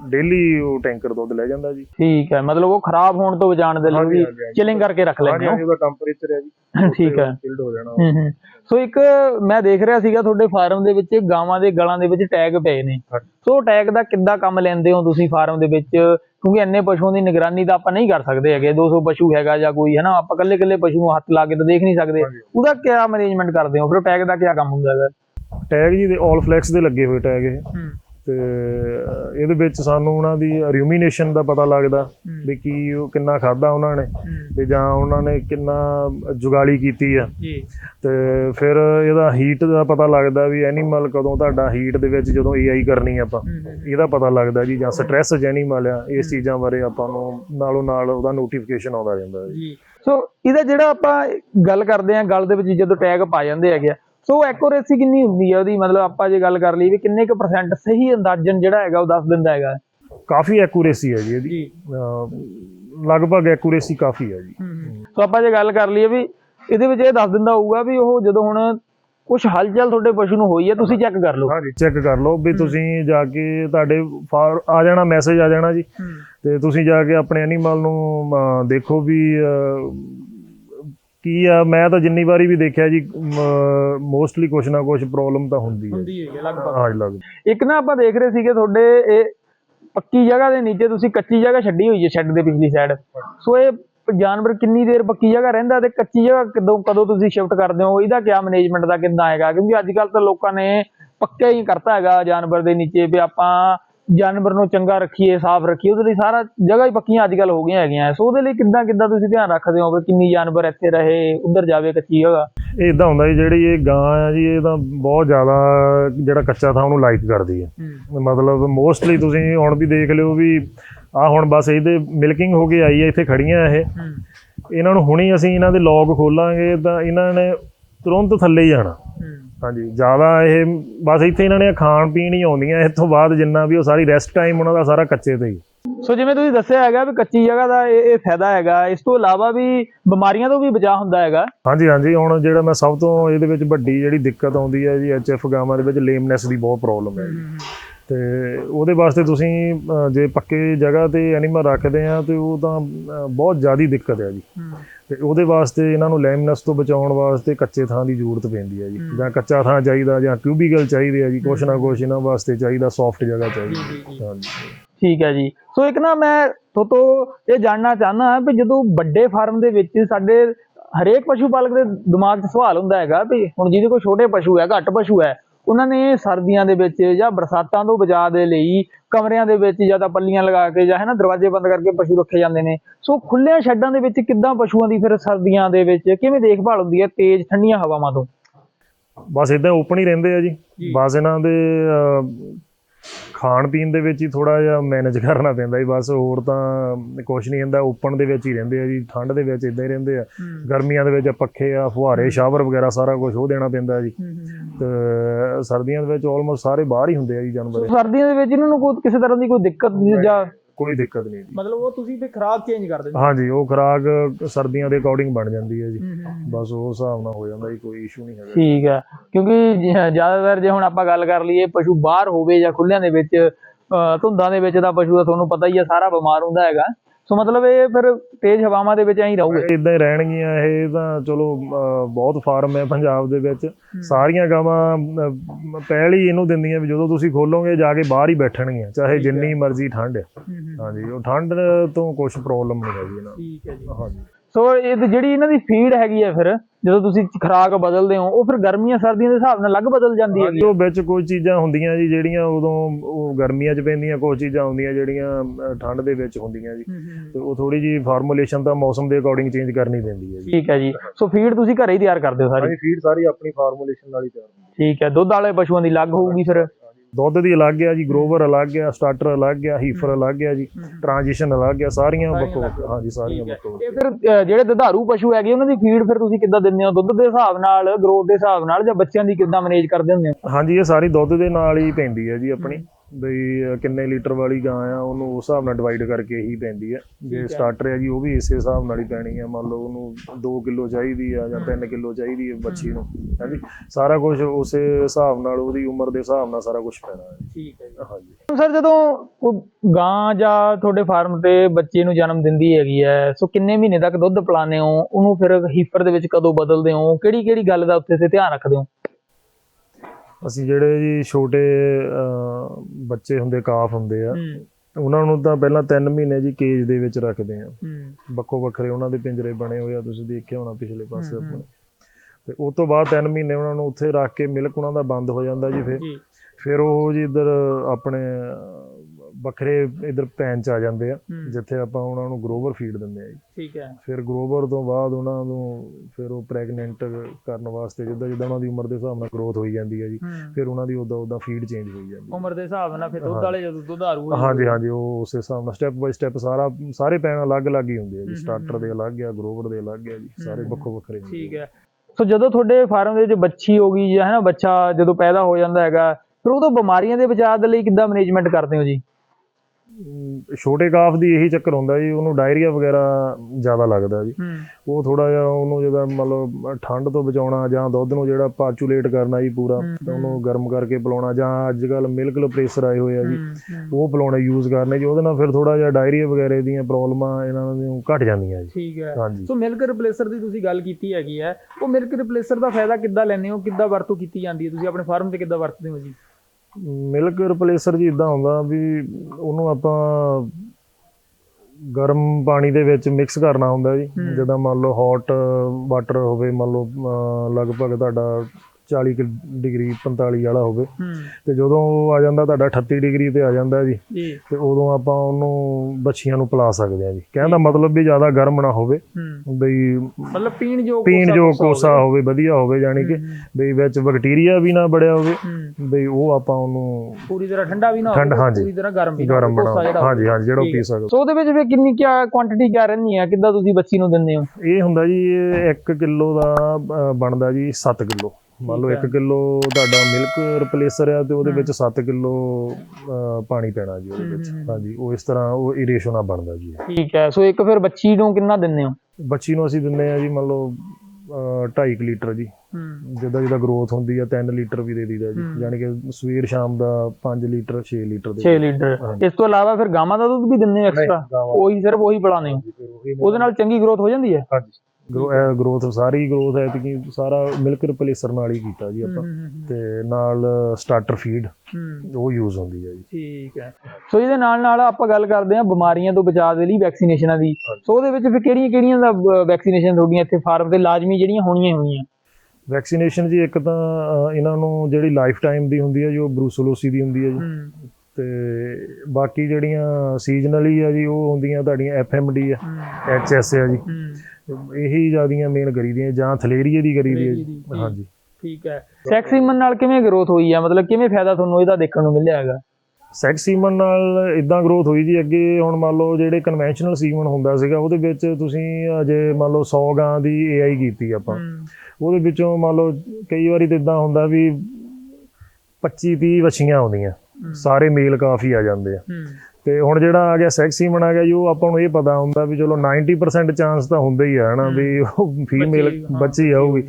B: ਡੇਲੀ ਉਹ ਟੈਂਕਰ ਦੁੱਧ ਲੈ ਜਾਂਦਾ ਜੀ।
A: ਠੀਕ ਹੈ ਮਤਲਬ ਉਹ ਖਰਾਬ ਹੋਣ ਤੋਂ ਬਚਾਉਣ ਦੇ ਲਈ
B: ਹਾਂਜੀ,
A: ਵੀ
B: ਹਾਂਜੀ, ਹਾਂਜੀ।
A: ਚਿਲਿੰਗ ਕਰਕੇ ਰੱਖ ਲੈਂਦੇ ਹੋ।
B: ਉਹਦਾ ਟੈਂਪਰੇਚਰ ਹੈ ਜੀ।
A: ਠੀਕ ਹੈ।
B: ਚਿਲਡ ਹੋ ਜਾਣਾ।
A: ਹੂੰ ਹੂੰ। ਸੋ ਇੱਕ ਮੈਂ ਦੇਖ ਰਿਹਾ ਸੀਗਾ ਤੁਹਾਡੇ ਫਾਰਮ ਦੇ ਵਿੱਚ ਗਾਵਾਂ ਦੇ ਗਲਾਂ ਦੇ ਵਿੱਚ ਟੈਗ ਪਏ ਨੇ।
B: ਹਾਂਜੀ।
A: ਸੋ ਟੈਗ ਦਾ ਕਿੱਦਾਂ ਕੰਮ ਲੈਂਦੇ ਹੋ ਤੁਸੀਂ ਫਾਰਮ ਦੇ ਵਿੱਚ? ਕਿਉਂਕਿ ਇੰਨੇ ਪਸ਼ੂਆਂ ਦੀ ਨਿਗਰਾਨੀ ਤਾਂ ਆਪਾਂ ਨਹੀਂ ਕਰ ਸਕਦੇ ਹੈਗੇ। 200 ਪਸ਼ੂ ਹੈਗਾ ਜਾਂ ਕੋਈ ਹੈ ਨਾ ਆਪਾਂ ਇਕੱਲੇ ਇਕੱਲੇ ਪਸ਼ੂ ਨੂੰ ਹੱਥ ਲਾ ਕੇ ਤਾਂ ਦੇਖ ਨਹੀਂ ਸਕਦੇ।
B: ਹਾਂਜੀ।
A: ਉਹਦਾ ਕਿਆ ਮੈਨੇਜਮੈਂਟ ਕਰਦੇ ਹੋ? ਫਿਰ ਟੈਗ ਦਾ ਕਿਆ ਕੰਮ ਹੁੰਦਾ ਹੈਗਾ?
B: ਟੈਗ ਜੀ ਦੇ ਆਲ ਫਲੈਕਸ ਦੇ ਲੱਗੇ ਹੋਏ ਟੈਗ ਇਹ। ਤੇ ਇਹਦੇ ਵਿੱਚ ਸਾਨੂੰ ਉਹਨਾਂ ਦੀ ਰਿਊਮੀਨੇਸ਼ਨ ਦਾ ਪਤਾ ਲੱਗਦਾ ਵੀ ਕੀ ਉਹ ਕਿੰਨਾ ਖਾਦਾ ਉਹਨਾਂ ਨੇ ਤੇ ਜਾਂ ਉਹਨਾਂ ਨੇ ਕਿੰਨਾ ਜੁਗਾਲੀ ਕੀਤੀ ਆ।
A: ਜੀ।
B: ਤੇ ਫਿਰ ਇਹਦਾ ਹੀਟ ਦਾ ਪਤਾ ਲੱਗਦਾ ਵੀ ਐਨੀਮਲ ਕਦੋਂ ਤੁਹਾਡਾ ਹੀਟ ਦੇ ਵਿੱਚ ਜਦੋਂ ਏਆਈ ਕਰਨੀ ਆਪਾਂ। ਇਹਦਾ ਪਤਾ ਲੱਗਦਾ ਜੀ ਜਾਂ ਸਟ੍ਰੈਸ ਐਨੀਮਲ ਆ ਇਸ ਚੀਜ਼ਾਂ ਬਾਰੇ ਆਪਾਂ ਨੂੰ ਨਾਲੋਂ ਨਾਲ ਉਹਦਾ ਨੋਟੀਫਿਕੇਸ਼ਨ ਆਉਂਦਾ ਰਹਿੰਦਾ ਜੀ।
A: ਜੀ। ਸੋ ਇਹਦਾ ਜਿਹੜਾ ਆਪਾਂ ਗੱਲ ਕਰਦੇ ਆ ਗੱਲ ਦੇ ਵਿੱਚ ਜਦੋਂ ਟੈਗ ਪਾ ਜਾਂਦੇ ਹੈਗੇ ਆ ਸੋ ਐਕੂਰੇਸੀ ਕਿੰਨੀ ਹੁੰਦੀ ਹੈ ਉਹਦੀ? ਮਤਲਬ ਆਪਾਂ ਜੇ ਗੱਲ ਕਰ ਲਈ ਵੀ ਕਿੰਨੇ ਕੁ ਪਰਸੈਂਟ ਸਹੀ ਅੰਦਾਜ਼ਨ ਜਿਹੜਾ ਹੈਗਾ ਉਹ ਦੱਸ ਦਿੰਦਾ ਹੈਗਾ।
B: ਕਾਫੀ ਐਕੂਰੇਸੀ ਹੈ ਜੀ ਇਹਦੀ। ਲਗਭਗ ਐਕੂਰੇਸੀ ਕਾਫੀ ਹੈ ਜੀ।
A: ਸੋ ਆਪਾਂ ਜੇ ਗੱਲ ਕਰ ਲਈਏ ਵੀ ਇਹਦੇ ਵਿੱਚ ਇਹ ਦੱਸ ਦਿੰਦਾ ਹੋਊਗਾ ਵੀ ਉਹ ਜਦੋਂ ਹੁਣ ਕੁਝ ਹਲਚਲ ਤੁਹਾਡੇ ਪਸ਼ੂ ਨੂੰ ਹੋਈ ਹੈ ਤੁਸੀਂ ਚੈੱਕ ਕਰ ਲਓ।
B: ਹਾਂਜੀ ਚੈੱਕ ਕਰ ਲਓ ਵੀ ਤੁਸੀਂ ਜਾ ਕੇ ਤੁਹਾਡੇ ਫਾਰ ਆ ਜਾਣਾ ਮੈਸੇਜ ਆ ਜਾਣਾ ਜੀ। ਤੇ ਤੁਸੀਂ ਜਾ ਕੇ ਆਪਣੇ ਐਨੀਮਲ ਨੂੰ ਦੇਖੋ ਵੀ ਕੀ ਆ ਮੈਂ ਤਾਂ ਜਿੰਨੀ ਵਾਰੀ ਵੀ ਦੇਖਿਆ ਜੀ ਮੋਸਟਲੀ ਕੁਛ ਨਾ ਕੁਛ ਪ੍ਰੋਬਲਮ ਤਾਂ ਹੁੰਦੀ ਹੈ।
A: ਹੁੰਦੀ ਹੈ ਲਗਭਗ।
B: ਹਾਂਜੀ ਲੱਗ
A: ਇੱਕ ਨਾ ਆਪਾਂ ਦੇਖ ਰਹੇ ਸੀਗੇ ਤੁਹਾਡੇ ਇਹ ਪੱਕੀ ਜਗ੍ਹਾ ਦੇ ਨੀਚੇ ਤੁਸੀਂ ਕੱਚੀ ਜਗ੍ਹਾ ਛੱਡੀ ਹੋਈ ਹੈ ਸ਼ੈੱਡ ਦੇ ਪਿਛਲੀ ਸਾਈਡ ਸੋ ਇਹ ਜਾਨਵਰ ਕਿੰਨੀ ਦੇਰ ਪੱਕੀ ਜਗ੍ਹਾ ਰਹਿੰਦਾ ਤੇ ਕੱਚੀ ਜਗ੍ਹਾ ਕਦੋਂ ਕਦੋਂ ਤੁਸੀਂ ਸ਼ਿਫਟ ਕਰਦੇ ਹੋ? ਇਹਦਾ ਕਿਆ ਮੈਨੇਜਮੈਂਟ ਦਾ ਕਿੰਨਾ ਹੈਗਾ? ਕਿਉਂਕਿ ਅੱਜ ਕੱਲ ਤਾਂ ਲੋਕਾਂ ਨੇ ਪੱਕਾ ਹੀ ਕਰਤਾ ਹੈਗਾ ਜਾਨਵਰ ਦੇ ਨੀਚੇ ਵੀ ਆਪਾਂ ਜਾਨਵਰ ਨੂੰ ਚੰਗਾ ਰੱਖੀਏ ਸਾਫ਼ ਰੱਖੀਏ ਉਹਦੇ ਲਈ ਸਾਰਾ ਜਗ੍ਹਾ ਹੀ ਪੱਕੀਆਂ ਅੱਜ ਕੱਲ ਹੋ ਗਈਆਂ ਹੈਗੀਆਂ। ਸੋ ਉਹਦੇ ਲਈ ਕਿੱਦਾਂ ਕਿੱਦਾਂ ਤੁਸੀਂ ਧਿਆਨ ਰੱਖਦੇ ਹੋ ਵੀ ਕਿੰਨੀ ਜਾਨਵਰ ਇੱਥੇ ਰਹੇ ਉਧਰ ਜਾਵੇ ਕੱਚੀ ਜਗ੍ਹਾ?
B: ਇਹ ਇਦਾਂ ਹੁੰਦਾ ਜੀ ਜਿਹੜੀ ਇਹ ਗਾਂ ਆ ਜੀ ਇਹ ਤਾਂ ਬਹੁਤ ਜ਼ਿਆਦਾ ਜਿਹੜਾ ਕੱਚਾ ਥਾਂ ਉਹਨੂੰ ਲਾਈਕ ਕਰਦੀ ਹੈ। ਮਤਲਬ ਮੋਸਟਲੀ ਤੁਸੀਂ ਹੁਣ ਵੀ ਦੇਖ ਲਿਓ ਵੀ ਆ ਹੁਣ ਬਸ ਇਹਦੇ ਮਿਲਕਿੰਗ ਹੋ ਕੇ ਆਈ ਹੈ ਇੱਥੇ ਖੜੀਆਂ ਇਹ। ਇਹਨਾਂ ਨੂੰ ਹੁਣੀ ਅਸੀਂ ਇਹਨਾਂ ਦੇ ਲੌਗ ਖੋਲਾਂਗੇ ਤਾਂ ਇਹਨਾਂ ਨੇ ਤੁਰੰਤ ਥੱਲੇ ਹੀ ਜਾਣਾ। ਹਾਂਜੀ ਜ਼ਿਆਦਾ ਇਹ ਬਸ ਇੱਥੇ ਇਹਨਾਂ ਨੇ ਖਾਣ ਪੀਣ ਹੀ ਆਉਂਦੀਆਂ ਇਸ ਤੋਂ ਬਾਅਦ ਜਿੰਨਾ ਵੀ ਉਹ ਸਾਰੀ ਰੈਸਟ ਟਾਈਮ ਉਹਨਾਂ ਦਾ ਸਾਰਾ ਕੱਚੇ ਤੇ ਹੀ।
A: ਸੋ ਜਿਵੇਂ ਤੁਸੀਂ ਦੱਸਿਆ ਹੈਗਾ ਵੀ ਕੱਚੀ ਜਗ੍ਹਾ ਦਾ ਇਹ ਇਹ ਫਾਇਦਾ ਹੈਗਾ ਇਸ ਤੋਂ ਇਲਾਵਾ ਵੀ ਬਿਮਾਰੀਆਂ ਤੋਂ ਵੀ ਬਚਾਅ ਹੁੰਦਾ ਹੈਗਾ।
B: ਹਾਂਜੀ ਹਾਂਜੀ ਹੁਣ ਜਿਹੜਾ ਮੈਂ ਸਭ ਤੋਂ ਇਹਦੇ ਵਿੱਚ ਵੱਡੀ ਜਿਹੜੀ ਦਿੱਕਤ ਆਉਂਦੀ ਹੈ ਜੀ ਐਚਐਫ ਗਾਵਾਂ ਦੇ ਵਿੱਚ ਲੇਮਨੈਸ ਦੀ ਬਹੁਤ ਪ੍ਰੋਬਲਮ ਹੈ ਜੀ। ਤੇ ਉਹਦੇ ਵਾਸਤੇ ਤੁਸੀਂ ਜੇ ਪੱਕੇ ਜਗ੍ਹਾ ਤੇ ਐਨੀਮਲ ਰੱਖਦੇ ਆ ਤੇ ਉਹ ਤਾਂ ਬਹੁਤ ਜ਼ਿਆਦੀ ਦਿੱਕਤ ਹੈ ਜੀ। ਤੇ ਉਹਦੇ ਵਾਸਤੇ ਇਹਨਾਂ ਨੂੰ ਲੈਮਨਸ ਤੋਂ ਬਚਾਉਣ ਵਾਸਤੇ ਕੱਚੇ ਥਾਂ ਦੀ ਜ਼ਰੂਰਤ ਪੈਂਦੀ ਹੈ ਜੀ। ਜਾਂ ਕੱਚਾ ਥਾਂ ਚਾਹੀਦਾ ਜਾਂ ਕਿਊਬੀਕਲ ਚਾਹੀਦੇ ਆ ਜੀ ਕੁਛ ਨਾ ਕੁਛ ਇਹਨਾਂ ਵਾਸਤੇ ਚਾਹੀਦਾ ਸੌਫਟ ਜਗ੍ਹਾ ਚਾਹੀਦੀ ਹਾਂਜੀ।
A: ਠੀਕ ਹੈ ਜੀ। ਸੋ ਇੱਕ ਨਾ ਮੈਂ ਤੁਹਾਤੋਂ ਇਹ ਜਾਣਨਾ ਚਾਹੁੰਦਾ ਹਾਂ ਵੀ ਜਦੋਂ ਵੱਡੇ ਫਾਰਮ ਦੇ ਵਿੱਚ ਸਾਡੇ ਹਰੇਕ ਪਸ਼ੂ ਪਾਲਕ ਦੇ ਦਿਮਾਗ 'ਚ ਸਵਾਲ ਹੁੰਦਾ ਹੈਗਾ ਵੀ ਹੁਣ ਜਿਹਦੇ ਕੋਲ ਛੋਟੇ ਪਸ਼ੂ ਹੈ ਘੱਟ ਪਸ਼ੂ ਹੈ ਉਹਨਾਂ ਨੇ ਸਰਦੀਆਂ ਦੇ ਵਿੱਚ ਜਾਂ ਬਰਸਾਤਾਂ ਤੋਂ ਬਚਾਅ ਦੇ ਲਈ ਕਮਰਿਆਂ ਦੇ ਵਿੱਚ ਜਾਂ ਤਾਂ ਪੱਲੀਆਂ ਲਗਾ ਕੇ ਜਾਂ ਹੈ ਨਾ ਦਰਵਾਜ਼ੇ ਬੰਦ ਕਰਕੇ ਪਸ਼ੂ ਰੱਖੇ ਜਾਂਦੇ ਨੇ। ਸੋ ਖੁੱਲਿਆਂ ਸ਼ੈੱਡਾਂ ਦੇ ਵਿੱਚ ਕਿੱਦਾਂ ਪਸ਼ੂਆਂ ਦੀ ਫਿਰ ਸਰਦੀਆਂ ਦੇ ਵਿੱਚ ਕਿਵੇਂ ਦੇਖਭਾਲ ਹੁੰਦੀ ਹੈ ਤੇਜ਼ ਠੰਡੀਆਂ ਹਵਾਵਾਂ ਤੋਂ?
B: ਬਸ ਇਦਾਂ ਓਪਨ ਹੀ ਰਹਿੰਦੇ ਆ ਜੀ। ਬਸ ਇਹਨਾਂ ਦੇ ਖਾਣ ਪੀਣ ਦੇ ਵਿੱਚ ਹੀ ਥੋੜਾ ਜਿਹਾ ਮੈਨੇਜ ਕਰਨਾ ਪੈਂਦਾ ਜੀ ਬਸ ਹੋਰ ਤਾਂ ਕੁਛ ਨਹੀਂ ਹੁੰਦਾ ਓਪਨ ਦੇ ਵਿੱਚ ਹੀ ਰਹਿੰਦੇ ਆ ਜੀ ਠੰਡ ਦੇ ਵਿੱਚ ਇਦਾਂ ਹੀ ਰਹਿੰਦੇ ਆ। ਗਰਮੀਆਂ ਦੇ ਵਿੱਚ ਪੱਖੇ ਆ ਫੁਹਾਰੇ ਸ਼ਾਵਰ ਵਗੈਰਾ ਸਾਰਾ ਕੁਝ ਉਹ ਦੇਣਾ ਪੈਂਦਾ ਜੀ। ਤੇ ਸਰਦੀਆਂ ਦੇ ਵਿੱਚ ਆਲਮੋਸਟ ਸਾਰੇ ਬਾਹਰ ਹੀ ਹੁੰਦੇ ਆ ਜੀ ਜਾਨਵਰ।
A: ਸਰਦੀਆਂ ਦੇ ਵਿੱਚ ਇਹਨਾਂ ਨੂੰ ਕੋਈ ਕਿਸੇ ਤਰ੍ਹਾਂ ਦੀ ਕੋਈ ਦਿੱਕਤ ਜਾਂ
B: ਕੋਈ ਦਿੱਕਤ ਨਹੀਂ ਜੀ।
A: ਮਤਲਬ ਉਹ ਤੁਸੀਂ ਫਿਰ ਖਰਾਕ ਚੇਂਜ ਕਰ ਦਿੰਦੇ
B: ਹਾਂਜੀ ਉਹ ਖੁਰਾਕ ਸਰਦੀਆਂ ਦੇ ਅਕੋਰਡਿੰਗ ਬਣ ਜਾਂਦੀ ਹੈ ਜੀ। ਬਸ ਉਹ ਹਿਸਾਬ ਨਾਲ ਹੋ ਜਾਂਦਾ ਜੀ ਕੋਈ ਇਸ਼ੂ ਨਹੀਂ ਹੈਗਾ।
A: ਠੀਕ ਹੈ ਕਿਉਂਕਿ ਜ- ਜ਼ਿਆਦਾਤਰ ਜੇ ਹੁਣ ਆਪਾਂ ਗੱਲ ਕਰ ਲਈਏ ਪਸ਼ੂ ਬਾਹਰ ਹੋਵੇ ਜਾਂ ਖੁੱਲਿਆਂ ਦੇ ਵਿੱਚ ਅਹ ਧੁੰਦਾਂ ਦੇ ਵਿੱਚ ਤਾਂ ਪਸ਼ੂ ਦਾ ਤੁਹਾਨੂੰ ਪਤਾ ਹੀ ਹੈ ਸਾਰਾ ਬਿਮਾਰ ਹੁੰਦਾ ਹੈਗਾ। ਸੋ ਮਤਲਬ ਇਹ ਫਿਰ ਤੇਜ਼ ਹਵਾਵਾਂ ਦੇ ਵਿੱਚ ਐਂ ਹੀ ਰਹੂਗੇ।
B: ਇਦਾਂ ਹੀ ਰਹਿਣਗੀਆਂ ਇਹ ਤਾਂ ਚਲੋ ਬਹੁਤ ਫਾਰਮ ਹੈ ਪੰਜਾਬ ਦੇ ਵਿੱਚ। ਸਾਰੀਆਂ ਗਾਵਾਂ ਪਹਿਲ ਹੀ ਇਹਨੂੰ ਦਿੰਦੀਆਂ ਵੀ ਜਦੋਂ ਤੁਸੀਂ ਖੋਲੋਗੇ ਜਾ ਕੇ ਬਾਹਰ ਹੀ ਬੈਠਣਗੀਆਂ ਚਾਹੇ ਜਿੰਨੀ ਮਰਜ਼ੀ ਠੰਡ ਹੈ। ਹਾਂਜੀ ਉਹ ਠੰਡ ਤੋਂ ਕੁਝ ਪ੍ਰੋਬਲਮ ਨਹੀਂ ਹੈਗੀ ਇਹਨਾਂ
A: ਠੀਕ ਹੈ ਜੀ।
B: ਨੂੰ ਹਾਂਜੀ।
A: ਸੋ ਇਹ ਤੇ ਜਿਹੜੀ ਇਹਨਾਂ ਦੀ ਫੀਡ ਹੈਗੀ ਹੈ ਫਿਰ ਜਦੋਂ ਤੁਸੀਂ ਖੁਰਾਕ ਬਦਲਦੇ ਹੋ ਉਹ ਫਿਰ ਗਰਮੀਆਂ ਸਰਦੀਆਂ ਦੇ ਹਿਸਾਬ ਨਾਲ ਅਲੱਗ ਬਦਲ ਜਾਂਦੀ ਹੈਗੀ
B: ਉਹ ਵਿੱਚ ਕੋਈ ਚੀਜ਼ਾਂ ਹੁੰਦੀਆਂ ਜੀ ਜਿਹੜੀਆਂ ਉਦੋਂ ਉਹ ਗਰਮੀਆਂ 'ਚ ਪੈਂਦੀਆਂ ਕੁਝ ਚੀਜ਼ਾਂ ਹੁੰਦੀਆਂ ਜਿਹੜੀਆਂ ਠੰਡ ਦੇ ਵਿੱਚ ਹੁੰਦੀਆਂ ਜੀ। ਤੇ ਉਹ ਥੋੜੀ ਜੀ ਫਾਰਮੂਲੇਸ਼ਨ ਤਾਂ ਮੌਸਮ ਦੇ ਅਕੋਰਡਿੰਗ ਚੇਂਜ ਕਰਨੀ ਪੈਂਦੀ ਹੈ ਜੀ।
A: ਠੀਕ ਹੈ ਜੀ। ਸੋ ਫੀਡ ਤੁਸੀਂ ਘਰੇ ਹੀ ਤਿਆਰ ਕਰਦੇ ਹੋ ਸਾਰੀ?
B: ਫੀਡ ਸਾਰੀ ਆਪਣੀ ਫਾਰਮੂਲੇਸ਼ਨ ਨਾਲ ਹੀ ਤਿਆਰ ਹੁੰਦੀ ਹੈ।
A: ਠੀਕ ਹੈ ਦੁੱਧ ਵਾਲੇ ਪਸ਼ੂਆਂ ਦੀ ਅਲੱਗ ਹੋਊਗੀ ਫਿਰ।
B: ਦੁੱਧ ਦੀ ਅਲੱਗ ਆ ਜੀ ਗਰੋਵਰ ਅਲੱਗ ਆ ਸਟਾਰਟਰ ਅਲੱਗ ਆ ਹੀਫਰ ਅਲੱਗ ਆ ਜੀ ਟ੍ਰਾਂਜੀਸ਼ਨ ਅਲੱਗ ਆ ਸਾਰੀਆਂ ਵੱਖੋ ਵੱਖ ਹਾਂਜੀ ਸਾਰੀਆਂ ਵੱਖੋ
A: ਇਹ ਫਿਰ ਜਿਹੜੇ ਦੁਧਾਰੂ ਪਸ਼ੂ ਹੈਗੇ ਉਹਨਾਂ ਦੀ ਫੀਡ ਫਿਰ ਤੁਸੀਂ ਕਿੱਦਾਂ ਦਿੰਦੇ ਹੋ? ਦੁੱਧ ਦੇ ਹਿਸਾਬ ਨਾਲ ਗਰੋਥ ਦੇ ਹਿਸਾਬ ਨਾਲ ਜਾਂ ਬੱਚਿਆਂ ਦੀ ਕਿੱਦਾਂ ਮੈਨੇਜ ਕਰਦੇ ਹੁੰਦੇ ਹੋ?
B: ਹਾਂਜੀ ਇਹ ਸਾਰੀ ਦੁੱਧ ਦੇ ਨਾਲ ਹੀ ਪੈਂਦੀ ਹੈ ਜੀ ਆਪਣੀ। ਬਈ ਕਿੰਨੇ ਲੀਟਰ ਵਾਲੀ ਗਾਂ ਆ ਉਹਨੂੰ ਉਸ ਹਿਸਾਬ ਨਾਲ ਡਿਵਾਈਡ ਕਰਕੇ ਹੀ ਪੈਂਦੀ ਹੈ ਜੇ ਸਟਾਰਟਰ ਹੈ ਜੀ ਉਹ ਵੀ ਇਸੇ ਹਿਸਾਬ ਨਾਲ ਹੀ ਪੈਣੀ ਹੈ ਮੰਨ ਲਓ ਉਹਨੂੰ 2 ਕਿਲੋ ਚਾਹੀਦੀ ਆ ਜਾਂ 3 ਕਿਲੋ ਚਾਹੀਦੀ ਹੈ। ਬੱਚੀ ਨੂੰ ਹਾਂਜੀ ਸਾਰਾ ਕੁਝ ਉਸੇ ਹਿਸਾਬ ਨਾਲ ਉਹਦੀ ਉਮਰ ਦੇ ਹਿਸਾਬ ਨਾਲ ਸਾਰਾ ਕੁਝ ਪੈਣਾ ਹੈ
A: ਠੀਕ ਹੈ ਜੀ।
B: ਹਾਂਜੀ।
A: ਸਰ ਜਦੋਂ ਕੋਈ ਗਾਂ ਜਾਂ ਤੁਹਾਡੇ ਫਾਰਮ ਤੇ ਬੱਚੇ ਨੂੰ ਜਨਮ ਦਿੰਦੀ ਹੈਗੀ ਹੈ ਸੋ ਕਿੰਨੇ ਮਹੀਨੇ ਤੱਕ ਦੁੱਧ ਪਿਲਾਉਂਦੇ ਹੋ? ਉਹਨੂੰ ਫਿਰ ਹੀਫਰ ਦੇ ਵਿੱਚ ਕਦੋਂ ਬਦਲਦੇ ਹੋ? ਕਿਹੜੀ ਕਿਹੜੀ ਗੱਲ ਦਾ ਉੱਤੇ ਤੇ ਧਿਆਨ ਰੱਖਦੇ ਹੋ?
B: ਅਸੀਂ ਜਿਹੜੇ ਜੀ ਛੋਟੇ ਬੱਚੇ ਹੁੰਦੇ ਕਾਫ ਹੁੰਦੇ ਆ ਉਹਨਾਂ ਨੂੰ ਤਾਂ ਪਹਿਲਾਂ 3 ਮਹੀਨੇ ਜੀ ਕੇਜ ਦੇ ਵਿੱਚ ਰੱਖਦੇ ਆ। ਵੱਖੋ ਵੱਖਰੇ ਉਹਨਾਂ ਦੇ ਪਿੰਜਰੇ ਬਣੇ ਹੋਏ ਆ ਤੁਸੀਂ ਦੇਖਿਆ ਹੋਣਾ ਪਿਛਲੇ ਪਾਸੇ ਆਪਣੇ। ਤੇ ਉਸ ਤੋਂ ਬਾਅਦ 3 ਮਹੀਨੇ ਉਹਨਾਂ ਨੂੰ ਉੱਥੇ ਰੱਖ ਕੇ ਮਿਲਕ ਉਹਨਾਂ ਦਾ ਬੰਦ ਹੋ ਜਾਂਦਾ ਜੀ ਫਿਰ। ਫਿਰ ਉਹ ਜੀ ਇੱਧਰ ਆਪਣੇ ਵੱਖਰੇ ਇੱਧਰ ਪੈਨ ਚ ਆ ਜਾਂਦੇ ਆ। ਜਿੱਥੇ ਆਪਾਂ ਉਹਨਾਂ ਨੂੰ ਗਰੋਵਰ ਫੀਡ ਦਿੰਦੇ ਆ ਜੀ
A: ਠੀਕ ਹੈ
B: ਫਿਰ ਗਰੋਵਰ ਤੋਂ ਬਾਅਦ ਉਹਨਾਂ ਨੂੰ ਫਿਰ ਉਹ ਪ੍ਰੈਗਨੈਂਟ ਕਰਨ ਵਾਸਤੇ ਜਿੱਦਾਂ ਜਿੱਦਾਂ ਉਹਨਾਂ ਦੀ ਉਮਰ ਦੇ ਹਿਸਾਬ ਨਾਲ ਗਰੋਥ ਹੋਈ ਜਾਂਦੀ ਹੈ ਜੀ ਫਿਰ ਉਹਨਾਂ ਦੀ ਉਦਾਂ ਉਦਾਂ ਫੀਡ ਚੇਂਜ ਹੋਈ ਜਾਂਦੀ
A: ਉਮਰ ਦੇ ਹਿਸਾਬ ਨਾਲ ਫਿਰ ਦੁੱਧ। ਵਾਲੇ ਜਦੋਂ ਦੁਧਾਰੂ ਹੋ
B: ਹਾਂਜੀ ਹਾਂਜੀ ਉਹ ਉਸੇ ਹਿਸਾਬ ਨਾਲ ਸਟੈਪ ਬਾਈ ਸਟੈਪ ਸਾਰਾ ਸਾਰੇ ਪੈਨ ਅਲੱਗ-ਅਲੱਗ ਹੀ ਹੁੰਦੇ ਆ ਜੀ ਸਟਾਰਟਰ ਦੇ। ਅਲੱਗ ਆ ਗਰੋਵਰ ਦੇ ਅਲੱਗ ਆ ਜੀ ਸਾਰੇ ਵੱਖੋ ਵੱਖਰੇ
A: ਠੀਕ। ਹੈ ਸੋ ਜਦੋਂ ਤੁਹਾਡੇ ਫਾਰਮ ਦੇ ਵਿੱਚ ਬੱਚੀ ਹੋ ਗਈ ਜਾਂ ਹੈ ਨਾ ਬੱਚਾ ਜਦੋਂ ਪੈਦਾ ਹੋ ਜਾਂਦਾ ਹੈਗਾ ਫਿਰ ਉਦੋਂ ਬਿਮਾਰੀਆਂ ਦੇ ਬਚਾਅ ਦੇ ਲਈ ਕਿੱਦਾਂ ਮੈਨੇਜਮੈਂਟ ਕਰਦੇ ਹੋ ਜੀ
B: ਛੋਟੇ ਕਾਫ ਦੀ ਇਹੀ ਚੱਕਰ ਹੁੰਦਾ ਜੀ ਉਹਨੂੰ ਡਾਇਰੀਆ ਵਗੈਰਾ ਜ਼ਿਆਦਾ ਲੱਗਦਾ ਜੀ। ਉਹ ਥੋੜਾ ਜਿਹਾ ਉਹਨੂੰ ਜਿਹੜਾ ਮਤਲਬ ਠੰਡ ਤੋਂ ਬਚਾਉਣਾ ਜਾਂ ਦੁੱਧ ਨੂੰ ਜਿਹੜਾ ਪਾਚੂਲੇਟ ਕਰਨਾ ਜੀ ਪੂਰਾ ਉਹਨੂੰ ਗਰਮ ਕਰਕੇ ਪਿਲਾਉਣਾ ਜਾਂ ਅੱਜ ਕੱਲ ਮਿਲਕ ਪ੍ਰੈਸ਼ਰ ਆਏ ਹੋਏ ਆ ਜੀ ਉਹ ਪਿਲਾਉਣੇ ਯੂਜ਼ ਕਰਨੇ ਜੀ ਉਹਦੇ ਨਾਲ ਫਿਰ ਥੋੜਾ ਜਿਹਾ ਡਾਇਰੀਆ ਵਗੈਰਾ ਦੀਆਂ ਪ੍ਰੋਬਲਮਾਂ ਇਹਨਾਂ ਨੂੰ ਘਟ ਜਾਂਦੀਆਂ ਜੀ।
A: ਠੀਕ ਹੈ।
B: ਹਾਂਜੀ।
A: ਸੋ ਮਿਲਕ ਰਿਪਲੇਸਰ ਦੀ ਤੁਸੀਂ ਗੱਲ ਕੀਤੀ ਹੈਗੀ ਹੈ ਉਹ ਮਿਲਕ ਰਿਪਲੇਸਰ ਦਾ ਫਾਇਦਾ ਕਿੱਦਾਂ ਲੈਂਦੇ ਹੋ ਕਿੱਦਾਂ ਵਰਤੋਂ ਕੀਤੀ ਜਾਂਦੀ ਹੈ? ਤੁਸੀਂ ਆਪਣੇ ਫਾਰਮ ਤੇ ਕਿੱਦਾਂ ਵਰਤਦੇ ਹੋ ਜੀ?
B: ਮਿਲਕ ਰਿਪਲੇਸਰ ਜੀ ਇਦਾਂ ਹੁੰਦਾ ਵੀ ਉਹਨੂੰ ਆਪਾਂ ਗਰਮ ਪਾਣੀ ਦੇ ਵਿੱਚ ਮਿਕਸ ਕਰਨਾ ਹੁੰਦਾ ਜੀ। ਜਿੱਦਾਂ ਮੰਨ ਲਓ ਹੌਟ ਵਾਟਰ ਹੋਵੇ ਮੰਨ ਲਓ ਲਗਭਗ ਤੁਹਾਡਾ 40 ਕੁ ਡਿਗਰੀ 45 ਵਾਲਾ ਹੋਵੇ। ਤੇ ਜਦੋਂ ਉਹ ਆ ਜਾਂਦਾ ਤੁਹਾਡਾ 38 ਡਿਗਰੀ ਤੇ ਆ ਜਾਂਦਾ ਜੀ। ਤੇ ਉਦੋਂ ਆਪਾਂ ਉਹਨੂੰ ਬੱਚੀਆਂ ਨੂੰ ਪਿਲਾ ਸਕਦੇ ਆ ਜੀ। ਕਹਿਣ ਦਾ ਮਤਲਬ ਵੀ ਜ਼ਿਆਦਾ ਗਰਮ ਨਾ ਹੋਵੇ। ਬਈ
A: ਮਤਲਬ ਪੀਣ ਜੋ
B: ਪੀਣ ਜੋ ਕੋਸਾ ਹੋਵੇ। ਵਧੀਆ ਹੋਵੇ ਯਾਨੀ ਕਿ ਬਈ ਵਿੱਚ ਬੈਕਟੀਰੀਆ ਵੀ ਨਾ ਬੜਿਆ ਹੋਵੇ। ਬਈ ਉਹ ਆਪਾਂ ਉਹਨੂੰ
A: ਪੂਰੀ ਤਰ੍ਹਾਂ ਠੰਡਾ ਵੀ ਨਾ ਹੋਵੇ। ਪੂਰੀ ਤਰ੍ਹਾਂ ਗਰਮ ਵੀ
B: ਗਰਮ ਹਾਂਜੀ ਹਾਂਜੀ ਜਿਹੜਾ ਪੀ। ਸਕਦਾ
A: ਸੋ ਉਹਦੇ ਵਿੱਚ ਫਿਰ ਕਿੰਨੀ ਕਿਆ ਕੁਆਂਟੀਟੀ ਕਿਆ ਰਹਿੰਦੀ ਹੈ ਕਿੱਦਾਂ ਤੁਸੀਂ ਬੱਚੀ ਨੂੰ ਦਿੰਦੇ ਹੋ?
B: ਇਹ ਹੁੰਦਾ ਜੀ 1 ਕਿਲੋ ਦਾ ਬਣਦਾ ਜੀ 7 ਕਿਲੋ। ਮੰਨ ਲਓ
A: ਠੀਕ
B: 1 ਕਿਲੋ ਤੁਹਾਡਾ ਮਿਲਕ ਰਿਪਲੇਸਰ ਆ ਤੇ ਉਹਦੇ। ਵਿੱਚ 7 ਕਿਲੋ ਪਾਣੀ ਪੈਣਾ ਜੀ ਉਹਦੇ ਵਿੱਚ। ਹਾਂਜੀ ਉਹ ਇਸ ਤਰ੍ਹਾਂ ਉਹ ਰੇਸ਼ੋ ਨਾਲ ਬਣਦਾ ਜੀ।
A: ਠੀਕ ਹੈ ਸੋ ਇੱਕ ਫਿਰ ਬੱਚੀ ਨੂੰ ਕਿੰਨਾ ਦਿੰਦੇ ਹੋ?
B: ਬੱਚੀ ਨੂੰ ਅਸੀਂ ਦਿੰਦੇ ਆ ਜੀ ਮੰਨ ਲਓ 2.5 ਲੀਟਰ ਜੀ। ਜਿੱਦਾਂ ਜਿੱਦਾਂ ਗਰੋਥ ਹੁੰਦੀ ਆ 3 ਲੀਟਰ ਵੀ ਦੇ ਦਈਦਾ ਜੀ। ਯਾਨੀ ਕਿ ਸਵੇਰ ਸ਼ਾਮ ਦਾ 5 ਲੀਟਰ 6 ਲੀਟਰ ਦੇ
A: 6 ਲੀਟਰ।
B: ਹਾਂਜੀ।
A: ਇਸ ਤੋਂ ਇਲਾਵਾ ਫਿਰ ਗਾਵਾਂ ਦਾ ਦੁੱਧ ਵੀ ਦਿੰਦੇ ਐਕਸਟਰਾ ਉਹੀ ਸਿਰਫ ਉਹੀ ਪਿਲਾਉਂਦੇ ਉਹਦੇ ਨਾਲ ਚੰਗੀ ਗਰੋਥ ਹੋ ਜਾਂਦੀ ਹੈ?
B: ਗਰੋਥ ਸਾਰੀ ਗਰੋਥ ਹੈ ਕਿ ਸਾਰਾ ਮਿਲਕ ਰਿਪਲੇਸਰ ਨਾਲ ਹੀ ਕੀਤਾ ਜੀ ਆਪਾਂ। ਤੇ ਨਾਲ ਸਟਾਰਟਰ ਫੀਡ ਉਹ ਯੂਜ਼ ਹੁੰਦੀ ਹੈ ਜੀ।
A: ਠੀਕ ਹੈ। ਸੋ ਇਹਦੇ ਨਾਲ ਨਾਲ ਆਪਾਂ ਗੱਲ ਕਰਦੇ ਹਾਂ ਬਿਮਾਰੀਆਂ ਤੋਂ ਬਚਾਅ ਦੇ ਲਈ ਵੈਕਸੀਨੇਸ਼ਨਾਂ ਦੀ। ਸੋ ਉਹਦੇ ਵਿੱਚ ਫਿਰ ਕਿਹੜੀਆਂ ਕਿਹੜੀਆਂ ਦਾ ਵੈਕਸੀਨੇਸ਼ਨ ਤੁਹਾਡੀਆਂ ਇੱਥੇ ਫਾਰਮ ਤੇ ਲਾਜ਼ਮੀ ਜਿਹੜੀਆਂ ਹੋਣੀਆਂ ਹੋਣੀਆਂ?
B: ਵੈਕਸੀਨੇਸ਼ਨ ਜੀ ਇੱਕ ਤਾਂ ਇਹਨਾਂ ਨੂੰ ਜਿਹੜੀ ਲਾਈਫ ਟਾਈਮ ਦੀ ਹੁੰਦੀ ਹੈ ਜੋ ਬਰੂਸਲੋਸੀ ਦੀ ਹੁੰਦੀ ਹੈ ਜੀ। ਤੇ ਬਾਕੀ ਜਿਹੜੀਆਂ ਸੀਜ਼ਨਲੀ ਆ ਜੀ ਉਹ ਹੁੰਦੀਆਂ ਤੁਹਾਡੀਆਂ ਐਫਐਮਡੀ ਆ ਐਚਐਸ ਆ ਜੀ। ਇਹੀ ਜਿਆਦੀਆਂ ਮੇਨ ਕਰੀਦੀਆਂ ਜਾਂ ਥਲੇਰੀਏ ਦੀ ਕਰੀਦੀ ਹੈ ਜੀ ਹਾਂਜੀ।
A: ਠੀਕ ਹੈ। ਸੈਕਸੀਮਨ ਨਾਲ ਕਿਵੇਂ ਗਰੋਥ ਹੋਈ ਹੈ ਮਤਲਬ ਕਿਵੇਂ ਫਾਇਦਾ ਤੁਹਾਨੂੰ ਇਹਦਾ ਦੇਖਣ ਨੂੰ ਮਿਲਿਆ ਹੈਗਾ?
B: ਸੈਕਸ ਸੀਮਨ ਨਾਲ ਇਦਾਂ ਗਰੋਥ ਹੋਈ ਜੀ ਅੱਗੇ ਹੁਣ ਮੰਨ ਲਓ ਜਿਹੜੇ ਕਨਵੈਨਸ਼ਨਲ ਸੀਮਨ ਹੁੰਦਾ ਸੀਗਾ ਉਹਦੇ ਵਿੱਚ ਤੁਸੀਂ ਅਜੇ ਮੰਨ ਲਓ 100 ਗਾਂ ਦੀ ਏਆਈ ਕੀਤੀ ਆਪਾਂ। ਉਹਦੇ ਵਿੱਚੋਂ ਮੰਨ ਲਓ ਕਈ ਵਾਰੀ ਤਾਂ ਇਦਾਂ ਹੁੰਦਾ ਵੀ 25 30 ਵੱਛੀਆਂ ਆਉਂਦੀਆਂ। ਸਾਰੇ ਮੇਲ ਕਾਫੀ ਆ ਜਾਂਦੇ ਆ।
A: ਹੂੰ।
B: ਤੇ ਹੁਣ ਜਿਹੜਾ ਆ ਗਿਆ ਸੈਕਸ ਆ ਗਿਆ ਜੀ ਉਹ ਆਪਾਂ ਨੂੰ ਇਹ ਪਤਾ ਹੁੰਦਾ ਵੀ ਚਲੋ 90% ਚਾਂਸ ਤਾਂ ਹੁੰਦਾ ਹੀ ਆ ਹਨਾ। ਵੀ ਉਹ ਫੀਮੇਲ
A: ਬੱਚੀ,
B: ਆਊਗੀ।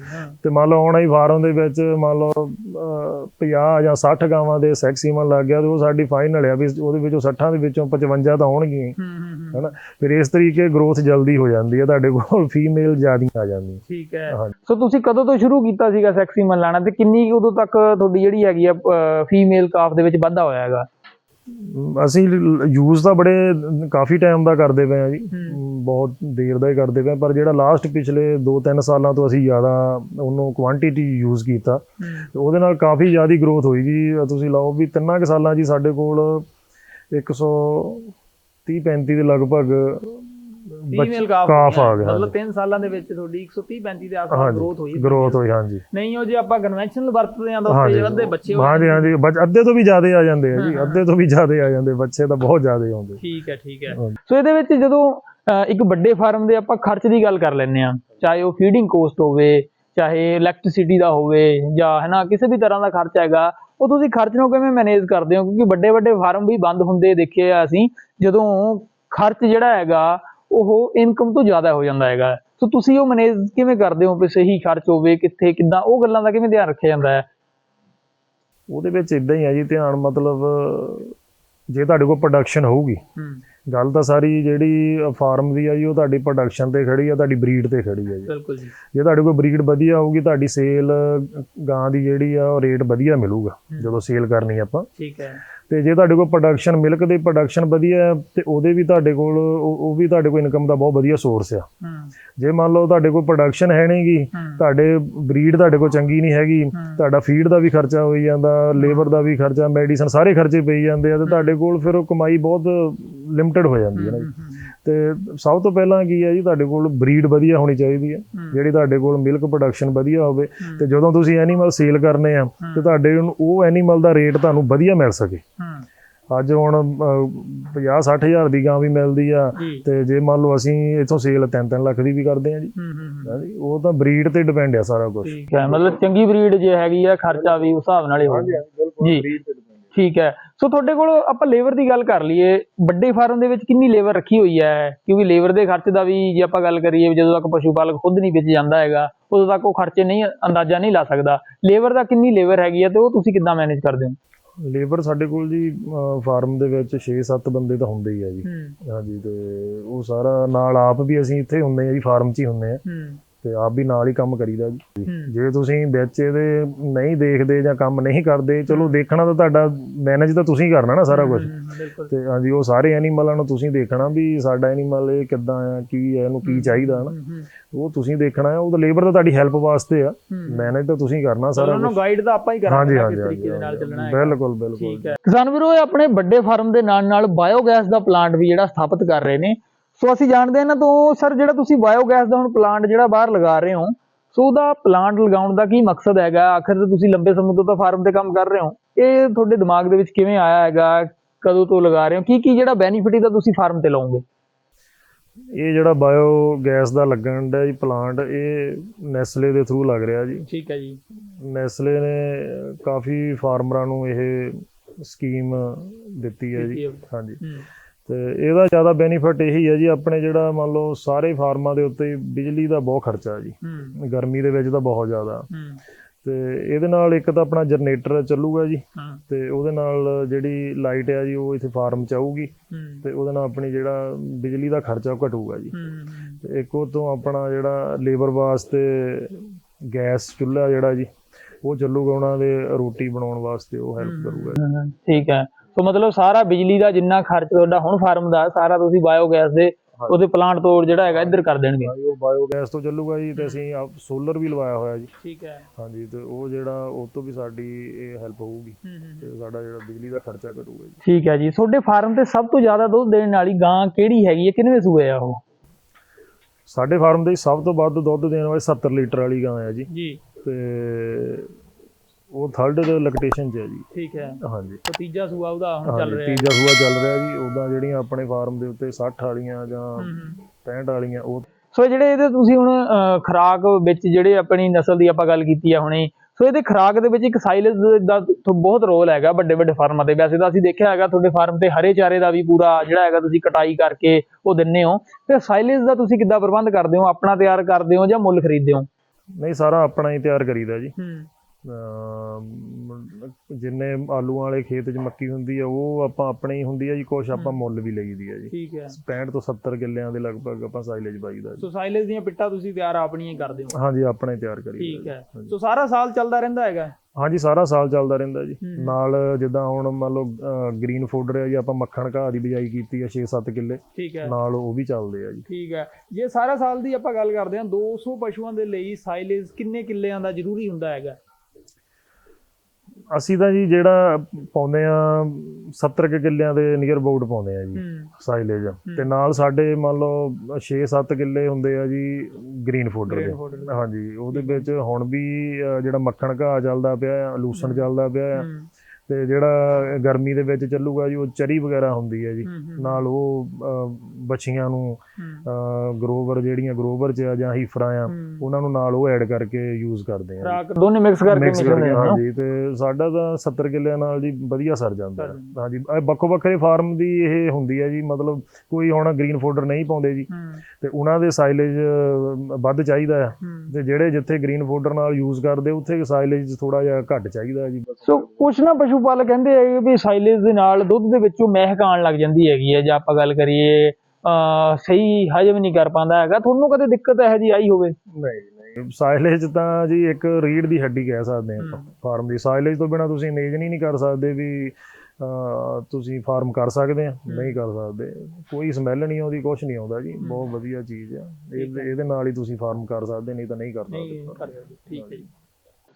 B: ਤੇ ਮੰਨ ਲਓ ਹੁਣ ਹੀ ਫਾਰਮ ਦੇ ਵਿੱਚ ਮੰਨ ਲਓ ਅਹ, 50 ਜਾਂ 60 ਗਾਵਾਂ ਦੇ ਸੈਕਸ ਸੀਮਨ ਲੱਗ ਗਿਆ ਤੇ ਉਹ ਸਾਡੀ ਫਾਈਨਲ ਆ ਵੀ ਉਹਦੇ ਵਿੱਚੋਂ 60 ਦੇ ਵਿੱਚੋਂ 55 ਤਾਂ ਹੋਣਗੀਆਂ ਹੀ,
A: ਹੂੰ ਹੂੰ ਹੂੰ
B: ਹਨਾ। ਫਿਰ ਇਸ ਤਰੀਕੇ ਗਰੋਥ ਜਲਦੀ ਹੋ ਜਾਂਦੀ ਹੈ ਤੁਹਾਡੇ ਕੋਲ ਫੀਮੇਲ ਜ਼ਿਆਦੀਆਂ ਆ ਜਾਂਦੀਆਂ।
A: ਠੀਕ ਹੈ। ਸੋ ਤੁਸੀਂ ਕਦੋਂ ਤੋਂ ਸ਼ੁਰੂ ਕੀਤਾ ਸੀਗਾ ਸੈਕਸੀਮਨ ਲਾਣਾ? ਤੇ ਕਿੰਨੀ ਕੁ ਉਦੋਂ ਤੱਕ ਤੁਹਾਡੀ ਜਿਹੜੀ ਹੈਗੀ ਆ ਫੀਮੇਲ ਕਾਫ ਦੇ ਵਿੱਚ ਵਾਧਾ ਹੋਇਆ ਹੈਗਾ?
B: ਅਸੀਂ ਯੂਜ਼ ਤਾਂ ਬੜੇ ਕਾਫੀ ਟਾਈਮ ਦਾ ਕਰਦੇ ਪਏ ਆ ਜੀ। ਬਹੁਤ ਦੇਰ ਦਾ ਹੀ ਕਰਦੇ ਪਏ ਪਰ ਜਿਹੜਾ ਲਾਸਟ ਪਿਛਲੇ 2-3 ਸਾਲਾਂ ਤੋਂ ਅਸੀਂ ਜ਼ਿਆਦਾ ਉਹਨੂੰ ਕੁਆਂਟੀਟੀ ਯੂਜ਼ ਕੀਤਾ। ਉਹਦੇ ਨਾਲ ਕਾਫੀ ਜ਼ਿਆਦਾ ਗਰੋਥ ਹੋਈ ਜੀ। ਤੁਸੀਂ ਲਾਓ ਵੀ ਤਿੰਨਾਂ ਕੁ ਸਾਲਾਂ ਹੀ ਸਾਡੇ ਕੋਲ 130 35 ਦੇ ਲਗਭਗ
A: ਫੀਮੇਲ ਕਾਫ
B: ਕਾਫ ਆ ਗਿਆ
A: ਮਤਲਬ 3 ਸਾਲਾਂ ਦੇ ਵਿੱਚ ਤੁਹਾਡੀ 130 35 ਦੇ ਆਸ-ਪਾਸ ਗਰੋਥ ਹੋਈ
B: ਗਰੋਥ ਹੋਈ ਹਾਂਜੀ।
A: ਨਹੀਂ ਉਹ ਜੇ ਆਪਾਂ ਕਨਵੈਨਸ਼ਨਲ ਵਰਤਦੇ ਆਂ ਤਾਂ
B: ਹਾਂਜੀ।
A: ਉੱਤੇ ਅੱਧੇ ਬੱਚੇ
B: ਹਾਂਜੀ ਹਾਂਜੀ ਬੱਚ- ਅੱਧੇ ਤੋਂ ਵੀ ਜ਼ਿਆਦਾ ਆ ਜਾਂਦੇ ਆ ਜੀ ਅੱਧੇ ਤੋਂ ਵੀ ਜ਼ਿਆਦਾ ਆ ਜਾਂਦੇ ਬੱਚੇ ਤਾਂ ਬਹੁਤ ਜ਼ਿਆਦਾ ਆਉਂਦੇ।
A: ਠੀਕ ਹੈ ਠੀਕ ਹੈ। ਸੋ ਇਹਦੇ ਵਿੱਚ ਜਦੋਂ ਇੱਕ ਵੱਡੇ ਫਾਰਮ ਦੇ ਆਪਾਂ ਖਰਚ ਦੀ ਗੱਲ ਕਰ ਲੈਂਦੇ ਆ ਚਾਹੇ ਉਹ ਫੀਡਿੰਗ ਕੋਸਟ ਹੋਵੇ ਚਾਹੇ ਇਲੈਕਟ੍ਰਿਸਿਟੀ ਦਾ ਹੋਵੇ ਜਾਂ ਹੈਨਾ ਕਿਸੇ ਵੀ ਤਰ੍ਹਾਂ ਦਾ ਖਰਚ ਹੈਗਾ ਉਹ ਤੁਸੀਂ ਖਰਚ ਨੂੰ ਕਿਵੇਂ ਮੈਨੇਜ ਕਰਦੇ ਹੋ? ਕਿਉਂਕਿ ਵੱਡੇ ਵੱਡੇ ਫਾਰਮ ਵੀ ਬੰਦ ਹੁੰਦੇ ਦੇਖੇ ਆ ਅਸੀਂ ਜਦੋਂ ਖਰਚ ਜਿਹੜਾ ਹੈਗਾ ਉਹ ਇਨਕਮ ਤੋਂ ਜ਼ਿਆਦਾ ਹੋ ਜਾਂਦਾ ਹੈਗਾ। ਸੋ ਤੁਸੀਂ ਉਹ ਮੈਨੇਜ ਕਿਵੇਂ ਕਰਦੇ ਹੋ? ਵੀ ਸਹੀ ਖਰਚ ਹੋਵੇ ਕਿੱਥੇ ਕਿੱਦਾਂ ਉਹ ਗੱਲਾਂ ਦਾ ਕਿਵੇਂ ਧਿਆਨ ਰੱਖਿਆ ਜਾਂਦਾ ਹੈ?
B: ਉਹਦੇ ਵਿੱਚ ਇਦਾਂ ਹੀ ਆ ਜੀ ਧਿਆਨ ਮਤਲਬ ਜੇ ਤੁਹਾਡੇ ਕੋਲ ਪ੍ਰੋਡਕਸ਼ਨ ਹੋਊਗੀ ਗੱਲ ਤਾਂ ਸਾਰੀ ਜਿਹੜੀ ਫਾਰਮ ਦੀ ਆ ਜੀ ਉਹ ਤੁਹਾਡੀ ਪ੍ਰੋਡਕਸ਼ਨ ਤੇ ਖੜੀ ਆ ਤੁਹਾਡੀ ਬਰੀਡ ਤੇ ਖੜੀ ਆ ਜੀ।
A: ਬਿਲਕੁਲ ਜੀ।
B: ਜੇ ਤੁਹਾਡੇ ਕੋਲ ਬਰੀਡ ਵਧੀਆ ਹੋਊਗੀ ਤੁਹਾਡੀ ਸੇਲ ਗਾਂ ਦੀ ਜਿਹੜੀ ਆ ਉਹ ਰੇਟ ਵਧੀਆ ਮਿਲੂਗਾ। ਜਦੋਂ ਸੇਲ ਕਰਨੀ ਆਪਾਂ।
A: ਠੀਕ ਹੈ।
B: ਤੇ ਜੇ ਤੁਹਾਡੇ ਕੋਲ ਪ੍ਰੋਡਕਸ਼ਨ ਮਿਲਕ ਦੀ ਪ੍ਰੋਡਕਸ਼ਨ ਵਧੀਆ ਤੇ ਉਹਦੇ ਵੀ ਤੁਹਾਡੇ ਕੋਲ ਉਹ ਵੀ ਤੁਹਾਡੇ ਕੋਲ ਇਨਕਮ ਦਾ ਬਹੁਤ ਵਧੀਆ ਸੋਰਸ ਆ। ਜੇ ਮੰਨ ਲਓ ਤੁਹਾਡੇ ਕੋਲ ਪ੍ਰੋਡਕਸ਼ਨ ਹੈ ਨਹੀਂਗੀ
A: ਹੂੰ।
B: ਤੁਹਾਡੇ ਬਰੀਡ ਤੁਹਾਡੇ ਕੋਲ ਚੰਗੀ ਨਹੀਂ ਹੈਗੀ ਤੁਹਾਡਾ ਫੀਡ ਦਾ ਵੀ ਖਰਚਾ ਹੋਈ ਜਾਂਦਾ ਲੇਬਰ ਦਾ ਵੀ ਖਰਚਾ ਮੈਡੀਸਨ ਸਾਰੇ ਖਰਚੇ ਪਈ ਜਾਂਦੇ ਆ ਤੇ ਤੁਹਾਡੇ ਕੋਲ ਫਿਰ ਉਹ ਕਮਾਈ ਬਹੁਤ ਲਿਮਟਿਡ ਹੋ ਜਾਂਦੀ ਹੈ ਨਾ ਜੀ। ਤੇ ਸਭ ਤੋਂ ਪਹਿਲਾਂ ਕੀ ਹੈ ਜੀ ਤੁਹਾਡੇ ਕੋਲ ਬਰੀਡ ਵਧੀਆ ਹੋਣੀ ਚਾਹੀਦੀ ਹੈ। ਜਿਹੜੀ ਤੁਹਾਡੇ ਕੋਲ ਮਿਲਕ ਪ੍ਰੋਡਕਸ਼ਨ ਵਧੀਆ ਹੋਵੇ ਤੇ ਜਦੋਂ ਤੁਸੀਂ ਐਨੀਮਲ ਸੇਲ ਕਰਨੇ ਆ ਤੇ ਤੁਹਾਡੇ ਨੂੰ ਉਹ ਐਨੀਮਲ ਦਾ ਰੇਟ ਤੁਹਾਨੂੰ ਵਧੀਆ ਮਿਲ ਸਕੇ। ਅੱਜ ਹੁਣ 50 60 ਹਜ਼ਾਰ ਦੀ ਗਾਂ ਵੀ ਮਿਲਦੀ ਆ ਤੇ ਜੇ ਮੰਨ ਲਓ ਅਸੀਂ ਇਥੋਂ ਸੇਲ 3-3 ਲੱਖ ਦੀ ਵੀ ਕਰਦੇ ਆ ਜੀ। ਉਹ ਤਾਂ ਬਰੀਡ ਤੇ ਡਿਪੈਂਡ ਆ ਸਾਰਾ ਕੁਝ
A: ਮਤਲਬ ਚੰਗੀ ਬਰੀਡ ਜੇ ਹੈਗੀ ਆ ਖਰਚਾ ਵੀ ਉਸ ਹਿਸਾਬ ਨਾਲ ਹੀ ਹੋਊਗਾ। ਜੀ। ਠੀਕ ਹੈ। ਸੋ ਤੁਹਾਡੇ ਕੋਲ ਆਪਾਂ ਲੇਬਰ ਦੀ ਗੱਲ ਕਰ ਲਈਏ। ਵੱਡੇ ਫਾਰਮ ਦੇ ਵਿੱਚ ਕਿੰਨੀ ਲੇਬਰ ਰੱਖੀ ਹੋਈ ਹੈ? ਕਿਉਂਕਿ ਲੇਬਰ ਦੇ ਖਰਚ ਦਾ ਵੀ ਜੇ ਆਪਾਂ ਗੱਲ ਕਰੀਏ ਜਦੋਂ ਤੱਕ ਪਸ਼ੂ ਪਾਲਕ ਖੁਦ ਨਹੀਂ ਵਿੱਚ ਜਾਂਦਾ ਹੈਗਾ ਉਦੋਂ ਤੱਕ ਉਹ ਖਰਚੇ ਨਹੀਂ ਅੰਦਾਜ਼ਾ ਨਹੀਂ ਲਾ ਸਕਦਾ। ਲੇਬਰ ਦਾ ਕਿੰਨੀ ਲੇਬਰ ਹੈਗੀ ਹੈ ਤੇ ਉਹ ਤੁਸੀਂ ਕਿੱਦਾਂ ਮੈਨੇਜ ਕਰਦੇ ਹੋ?
B: ਲੇਬਰ ਸਾਡੇ ਕੋਲ ਜੀ ਫਾਰਮ ਦੇ ਵਿੱਚ 6-7 ਬੰਦੇ ਤਾਂ ਹੁੰਦੇ ਹੀ ਆ ਜੀ। ਹਾਂਜੀ ਤੇ ਉਹ ਸਾਰਾ ਨਾਲ ਆਪ ਵੀ ਅਸੀਂ ਇੱਥੇ ਹੁੰਦੇ ਆ ਜੀ ਫਾਰਮ 'ਚ ਹੀ ਹੁੰਦੇ ਆ
A: ਹੂੰ।
B: ਤੇ ਆਪ ਵੀ ਨਾਲ ਹੀ ਕੰਮ ਕਰੀਦਾ ਜੀ। ਜੇ ਤੁਸੀਂ ਵਿੱਚ ਇਹਦੇ ਨਹੀਂ ਦੇਖਦੇ ਜਾਂ ਕੰਮ ਨਹੀਂ ਕਰਦੇ ਚਲੋ ਦੇਖਣਾ ਤਾਂ ਤੁਹਾਡਾ ਮੈਨੇਜ ਤਾਂ ਤੁਸੀਂ ਕਰਨਾ ਨਾ ਸਾਰਾ ਕੁਝ ਤੇ ਹਾਂਜੀ ਉਹ ਸਾਰੇ ਐਨੀਮਲਾਂ ਨੂੰ ਤੁਸੀਂ ਦੇਖਣਾ ਵੀ ਸਾਡਾ ਐਨੀਮਲ ਇਹ ਕਿੱਦਾਂ ਆ ਕੀ ਹੈ ਇਹਨੂੰ ਕੀ ਚਾਹੀਦਾ ਨਾ ਉਹ ਤੁਸੀਂ ਦੇਖਣਾ ਹੈ ਉਹ ਤਾਂ ਲੇਬਰ ਤਾਂ ਤੁਹਾਡੀ ਹੈਲਪ ਵਾਸਤੇ ਆ। ਮੈਨੇਜ ਤਾਂ ਤੁਸੀਂ ਕਰਨਾ ਸਾਰਾ
A: ਉਹਨਾਂ ਨੂੰ ਗਾਈਡ ਤਾਂ ਆਪਾਂ ਹੀ
B: ਹਾਂਜੀ
A: ਕਰਾਂਗੇ
B: ਹਾਂਜੀ
A: ਕਿਸ ਤਰੀਕੇ ਦੇ ਨਾਲ ਚੱਲਣਾ ਹੈ
B: ਬਿਲਕੁਲ ਬਿਲਕੁਲ
A: ਠੀਕ ਹੈ। ਕਿਸਾਨ ਵੀਰੋ ਇਹ ਆਪਣੇ ਵੱਡੇ ਫਾਰਮ ਦੇ ਨਾਲ ਨਾਲ ਬਾਇਓਗੈਸ ਦਾ ਪਲਾਂਟ ਵੀ ਜਿਹੜਾ ਸਥਾਪਿਤ ਕਰ ਰਹੇ ਨੇ। ਸੋ ਅਸੀਂ ਜਾਣਦੇ ਹਾਂ ਨਾ ਤੋਂ ਸਰ ਜਿਹੜਾ ਤੁਸੀਂ ਬਾਇਓਗੈਸ ਦਾ ਹੁਣ ਪਲਾਂਟ ਜਿਹੜਾ ਬਾਹਰ ਲਗਾ ਰਹੇ ਹੋ ਸੋ ਉਹਦਾ ਪਲਾਂਟ ਲਗਾਉਣ ਦਾ ਕੀ ਮਕਸਦ ਹੈਗਾ? ਆਖਿਰ ਤੇ ਤੁਸੀਂ ਲੰਬੇ ਸਮੇਂ ਤੋਂ ਤਾਂ ਫਾਰਮ ਤੇ ਕੰਮ ਕਰ ਰਹੇ ਹੋ। ਇਹ ਤੁਹਾਡੇ ਦਿਮਾਗ ਦੇ ਵਿੱਚ ਕਿਵੇਂ ਆਇਆ ਹੈਗਾ? ਕਦੋਂ ਤੋਂ ਲਗਾ ਰਹੇ ਹੋ? ਕੀ ਕੀ ਜਿਹੜਾ ਬੈਨੀਫਿਟ ਇਹਦਾ ਤੁਸੀਂ ਫਾਰਮ ਤੇ ਲਾਓਗੇ?
B: ਇਹ ਜਿਹੜਾ ਬਾਇਓ ਗੈਸ ਦਾ ਲੱਗਣ ਦਾ ਜੀ ਪਲਾਂਟ ਇਹ ਨੈਸਲੇ ਦੇ ਥਰੂ ਲੱਗ ਰਿਹਾ ਜੀ।
A: ਠੀਕ ਹੈ ਜੀ।
B: ਨੈਸਲੇ ਨੇ ਕਾਫੀ ਫਾਰਮਰਾਂ ਨੂੰ ਇਹ ਸਕੀਮ ਦਿੱਤੀ ਹੈ ਜੀ। ਹਾਂਜੀ। ਤੇ ਇਹਦਾ ਜ਼ਿਆਦਾ ਬੈਨੀਫਿਟ ਇਹੀ ਹੈ ਜੀ ਆਪਣੇ ਜਿਹੜਾ ਮੰਨ ਲਓ ਸਾਰੇ ਫਾਰਮਾਂ ਦੇ ਉੱਤੇ ਬਿਜਲੀ ਦਾ ਬਹੁਤ ਖਰਚਾ ਜੀ।
A: ਹੂੰ।
B: ਗਰਮੀ ਦੇ ਵਿੱਚ ਤਾਂ ਬਹੁਤ ਜ਼ਿਆਦਾ। ਤੇ ਇਹਦੇ ਨਾਲ ਇੱਕ ਤਾਂ ਆਪਣਾ ਜਨਰੇਟਰ ਚੱਲੂਗਾ ਜੀ। ਤੇ ਉਹਦੇ ਨਾਲ ਜਿਹੜੀ ਲਾਈਟ ਹੈ ਜੀ ਉਹ ਇੱਥੇ ਫਾਰਮ ਚ ਆਊਗੀ। ਤੇ ਉਹਦੇ ਨਾਲ ਆਪਣੀ ਜਿਹੜਾ ਬਿਜਲੀ ਦਾ ਖਰਚਾ ਉਹ ਘਟੂਗਾ ਜੀ। ਤੇ ਇੱਕ ਉਹ ਤੋਂ ਆਪਣਾ ਜਿਹੜਾ ਲੇਬਰ ਵਾਸਤੇ ਗੈਸ ਚੁੱਲ੍ਹਾ ਜਿਹੜਾ ਜੀ ਉਹ ਚੱਲੂਗਾ ਉਹਨਾਂ ਦੇ ਰੋਟੀ ਬਣਾਉਣ ਵਾਸਤੇ ਉਹ ਹੈਲਪ ਕਰੂਗਾ ਜੀ।
A: ਠੀਕ ਹੈ। ਸੋ ਮਤਲਬ ਸਾਰਾ ਬਿਜਲੀ ਦਾ ਜਿੰਨਾ ਖਰਚ ਤੁਹਾਡਾ ਹੁਣ ਫਾਰਮ ਦਾ ਸਾਰਾ ਤੁਸੀਂ ਬਾਇਓਗੈਸ ਦੇ ਉਹਦੇ ਪਲਾਂਟ ਤੋਂ ਜਿਹੜਾ ਹੈਗਾ ਇੱਧਰ ਕਰ ਦੇਣਗੇ।
B: ਹਾਂਜੀ, ਉਹ ਬਾਇਓਗੈਸ ਤੋਂ ਚੱਲੂਗਾ ਜੀ ਤੇ ਅਸੀਂ ਸੋਲਰ ਵੀ ਲਵਾਇਆ ਹੋਇਆ ਜੀ।
A: ਠੀਕ ਹੈ।
B: ਹਾਂਜੀ ਤੇ ਉਹ ਜਿਹੜਾ ਉਹ ਤੋਂ ਵੀ ਸਾਡੀ ਇਹ ਹੈਲਪ ਹੋਊਗੀ। ਤੇ ਸਾਡਾ ਜਿਹੜਾ ਬਿਜਲੀ ਦਾ ਖਰਚਾ ਘਟੂਗਾ ਜੀ।
A: ਠੀਕ ਹੈ ਜੀ। ਤੁਹਾਡੇ ਫਾਰਮ ਤੇ ਸਭ ਤੋਂ ਜ਼ਿਆਦਾ ਦੁੱਧ ਦੇਣ ਵਾਲੀ ਗਾਂ ਕਿਹੜੀ ਹੈਗੀ ਹੈ? ਕਿੰਨਵੇਂ ਸੂਏ ਆ ਉਹ?
B: ਸਾਡੇ ਫਾਰਮ ਦੇ ਸਭ ਤੋਂ ਵੱਧ ਦੁੱਧ ਦੇਣ ਵਾਲੀ 70 ਲੀਟਰ ਵਾਲੀ ਗਾਂ ਹੈ ਜੀ।
A: ਜੀ।
B: ਤੇ ਉਹ ਥਰਡ ਲੈਕਟੇਸ਼ਨ 'ਚ ਹੈ ਜੀ।
A: ਠੀਕ ਹੈ।
B: ਹਾਂਜੀ।
A: ਤੇ ਤੀਜਾ ਸੂਆ ਉਹਦਾ ਹੁਣ ਚੱਲ
B: ਹਾਂਜੀ,
A: ਰਿਹਾ ਹੈ।
B: ਤੀਜਾ ਸੂਆ ਚੱਲ ਰਿਹਾ ਜੀ। ਉਦਾਂ ਜਿਹੜੀਆਂ ਆਪਣੇ ਫਾਰਮ ਦੇ ਉੱਤੇ 60 ਵਾਲੀਆਂ ਜਾਂ
A: ਹਮ, ਹਮ।
B: 65 ਵਾਲੀਆਂ ਉਹ
A: ਸੋ ਜਿਹੜੇ ਇਹਦੇ ਤੁਸੀਂ ਹੁਣ ਅਹ, ਖੁਰਾਕ ਵਿੱਚ ਜਿਹੜੇ ਆਪਣੀ ਨਸਲ ਦੀ ਆਪਾਂ ਗੱਲ ਕੀਤੀ ਆ ਹੁਣੇ ਸੋ ਇਹਦੇ ਖੁਰਾਕ ਦੇ ਵਿੱਚ ਇੱਕ ਸਾਈਲੇਜ ਦਾ ਬਹੁਤ ਰੋਲ ਹੈਗਾ ਵੱਡੇ ਵੱਡੇ ਫਾਰਮਾਂ ਤੇ। ਵੈਸੇ ਤਾਂ ਅਸੀਂ ਦੇਖਿਆ ਹੈਗਾ ਤੁਹਾਡੇ ਫਾਰਮ ਤੇ ਹਰੇ ਚਾਰੇ ਦਾ ਵੀ ਪੂਰਾ ਜਿਹੜਾ ਹੈਗਾ ਤੁਸੀਂ ਕਟਾਈ ਕਰਕੇ ਉਹ ਦਿੰਨੇ ਹੋ। ਤੇ ਸਾਈਲੇਜ ਦਾ ਤੁਸੀਂ ਕਿੱਦਾਂ ਪ੍ਰਬੰਧ ਕਰਦੇ ਹੋ? ਆਪਣਾ ਤਿਆਰ ਕਰਦੇ ਹੋ ਜਾਂ ਮੁੱਲ ਖਰੀਦਦੇ ਹੋ?
B: ਨਹੀਂ ਸਾਰਾ ਆਪਣਾ ਹੀ ਤਿਆਰ ਕਰੀਦਾ ਜੀ।
A: ਹੂੰ।
B: ਜਿੰਨੇ ਆਲੂਆਂ ਵਾਲੇ ਖੇਤ 'ਚ ਮੱਕੀ ਹੁੰਦੀ ਆ ਉਹ ਆਪਾਂ ਆਪਣੇ ਹੀ ਹੁੰਦੀ ਆ ਜੀ ਕੁਛ ਆਪਾਂ ਮੁੱਲ ਵੀ ਲਈਦੀ ਆ ਜੀ।
A: ਠੀਕ ਹੈ
B: 65 ਤੋਂ 70 ਕਿੱਲਿਆਂ ਦੇ ਲਗਭਗ ਆਪਾਂ ਸਾਈਲੇਜ ਪਾਈਦਾ
A: ਸੋ ਸਾਈਲੇਜ ਦੀਆਂ ਪਿੱਟਾਂ ਤੁਸੀਂ ਤਿਆਰ ਆਪਣੀਆਂ ਹੀ ਕਰਦੇ ਹੋ।
B: ਹਾਂਜੀ ਆਪਣਾ ਹੀ ਤਿਆਰ ਕਰੀਦਾ
A: ਠੀਕ ਹੈ ਸੋ ਸਾਰਾ ਸਾਲ ਚੱਲਦਾ ਰਹਿੰਦਾ ਹੈਗਾ?
B: ਹਾਂਜੀ ਸਾਰਾ ਸਾਲ ਚੱਲਦਾ ਰਹਿੰਦਾ ਜੀ।
A: ਹੂੰ।
B: ਨਾਲ ਜਿੱਦਾਂ ਹੁਣ ਮੰਨ ਲਓ ਗ੍ਰੀਨ ਫੋਡਰ ਹੈ ਜੀ ਆਪਾਂ ਮੱਖਣ ਘਾਹ ਦੀ ਬਿਜਾਈ ਕੀਤੀ ਆ 6-7 ਕਿੱਲੇ।
A: ਠੀਕ ਹੈ
B: ਨਾਲ ਉਹ ਵੀ ਚੱਲਦੇ ਆ ਜੀ।
A: ਠੀਕ ਹੈ ਜੇ ਸਾਰਾ ਸਾਲ ਦੀ ਆਪਾਂ ਗੱਲ ਕਰਦੇ ਹਾਂ 200 ਪਸ਼ੂਆਂ ਦੇ ਲਈ ਸਾਈਲੇਜ ਕਿੰਨੇ ਕਿੱਲਿਆਂ ਦਾ ਜ਼ਰੂਰੀ ਹੁੰਦਾ ਹੈਗਾ?
B: ਅਸੀਂ ਤਾਂ ਜੀ ਜਿਹੜਾ ਪਾਉਂਦੇ ਆ 70 ਕੁ ਕਿੱਲਿਆਂ ਦੇ ਨੀਅਰ ਅਬਾਊਟ ਪਾਉਂਦੇ ਆ ਜੀ ਸਾਈਲੇਜ ਤੇ ਨਾਲ ਸਾਡੇ ਮੰਨ ਲਓ 6-7 ਕਿੱਲੇ ਹੁੰਦੇ ਆ ਜੀ ਗ੍ਰੀਨ ਫੋਡਰ ਦੇ। ਹਾਂਜੀ ਉਹਦੇ ਵਿੱਚ ਹੁਣ ਵੀ ਜਿਹੜਾ ਮੱਖਣ ਘਾਹ ਚੱਲਦਾ ਪਿਆ ਆ ਲੂਸਣ ਚੱਲਦਾ ਪਿਆ ਆ ਤੇ ਜਿਹੜਾ ਗਰਮੀ ਦੇ ਵਿੱਚ ਚੱਲੂਗਾ ਜੀ ਉਹ ਚਰੀ ਵਗੈਰਾ ਹੁੰਦੀ ਹੈ ਜੀ। ਨਾਲ ਉਹ ਬੱਚੀਆਂ ਨੂੰ ਗਰੋਵਰ ਜਿਹੜੀਆਂ ਗਰੋਵਰ ਚ ਆ ਜਾਂ ਹੀਫਰਾਂ ਆ। ਉਹਨਾਂ ਨੂੰ ਨਾਲ ਉਹ ਐਡ ਕਰਕੇ ਯੂਜ਼ ਕਰਦੇ ਆ
A: ਦੋਨੇ ਮਿਕਸ ਕਰਕੇ
B: ਮਿਕਸ
A: ਦਿੰਦੇ ਹੋ
B: ਹਾਂਜੀ ਤੇ ਸਾਡਾ ਤਾਂ 70 ਕਿੱਲਿਆਂ ਨਾਲ ਜੀ ਵਧੀਆ ਸਰ ਜਾਂਦਾ ਹੈ। ਹਾਂਜੀ ਇਹ ਵੱਖੋ ਵੱਖਰੇ ਫਾਰਮ ਦੀ ਇਹ ਹੁੰਦੀ ਹੈ ਜੀ ਮਤਲਬ ਕੋਈ ਹੁਣ ਗ੍ਰੀਨ ਫੋਡਰ ਨਹੀਂ ਪਾਉਂਦੇ ਜੀ। ਤੇ ਉਹਨਾਂ ਦੇ ਸਾਈਲੇਜ ਵੱਧ ਚਾਹੀਦਾ ਹੈ। ਤੇ ਜਿਹੜੇ ਜਿੱਥੇ ਗ੍ਰੀਨ ਫੋਡਰ ਨਾਲ ਯੂਜ਼ ਕਰਦੇ ਉੱਥੇ ਸਾਈਲੇਜ ਥੋੜਾ ਜਿਹਾ ਘੱਟ ਚਾਹੀਦਾ ਹੈ ਜੀ।
A: ਸੋ ਕੁਛ ਨਾ ਪਸ਼ੂ ਪਾਲਕ ਕਹਿੰਦੇ ਹੈਗੇ ਵੀ ਸਾਈਲੇਜ ਦੇ ਨਾਲ ਦੁੱਧ ਦੇ ਵਿੱਚੋਂ ਮਹਿਕ ਆਉਣ ਲੱਗ ਜਾਂਦੀ ਹੈਗੀ ਹੈ ਜੇ ਆਪਾਂ ਗੱਲ ਕਰੀਏ ਸਹੀ ਹਜਮ ਨਹੀਂ ਕਰ ਪਾਉਂਦਾ ਹੈਗਾ ਤੁਹਾਨੂੰ ਕਦੇ ਦਿੱਕਤ ਇਹੋ ਜੀ ਆਈ ਹੋਵੇ?
B: ਨਹੀਂ ਨਹੀਂ। ਸਾਈਲੇਜ ਤਾਂ ਜੀ ਇੱਕ ਰੀੜ ਦੀ ਹੱਡੀ ਕਹਿ ਸਕਦੇ ਆਪਾਂ। ਫਾਰਮ ਦੀ। ਸਾਈਲੇਜ ਤੋਂ ਬਿਨਾ ਤੁਸੀਂ ਹੀ ਨਹੀਂ ਕਰ ਸਕਦੇ ਵੀ ਤੁਸੀਂ ਫਾਰਮ ਕਰ ਸਕਦੇ ਆ ਨਹੀਂ ਕਰ ਸਕਦੇ। ਕੋਈ ਸਮੈਲ ਨਹੀਂ ਆਉਂਦੀ ਕੁਝ ਨਹੀਂ ਆਉਂਦਾ ਜੀ ਬਹੁਤ ਵਧੀਆ ਚੀਜ਼ ਆ। ਇਹਦੇ ਨਾਲ ਹੀ ਤੁਸੀਂ ਫਾਰਮ ਕਰ ਸਕਦੇ ਨਹੀਂ ਤਾਂ ਨਹੀਂ ਕਰ ਸਕਦੇ
A: ਠੀਕ ਹੈ ਜੀ।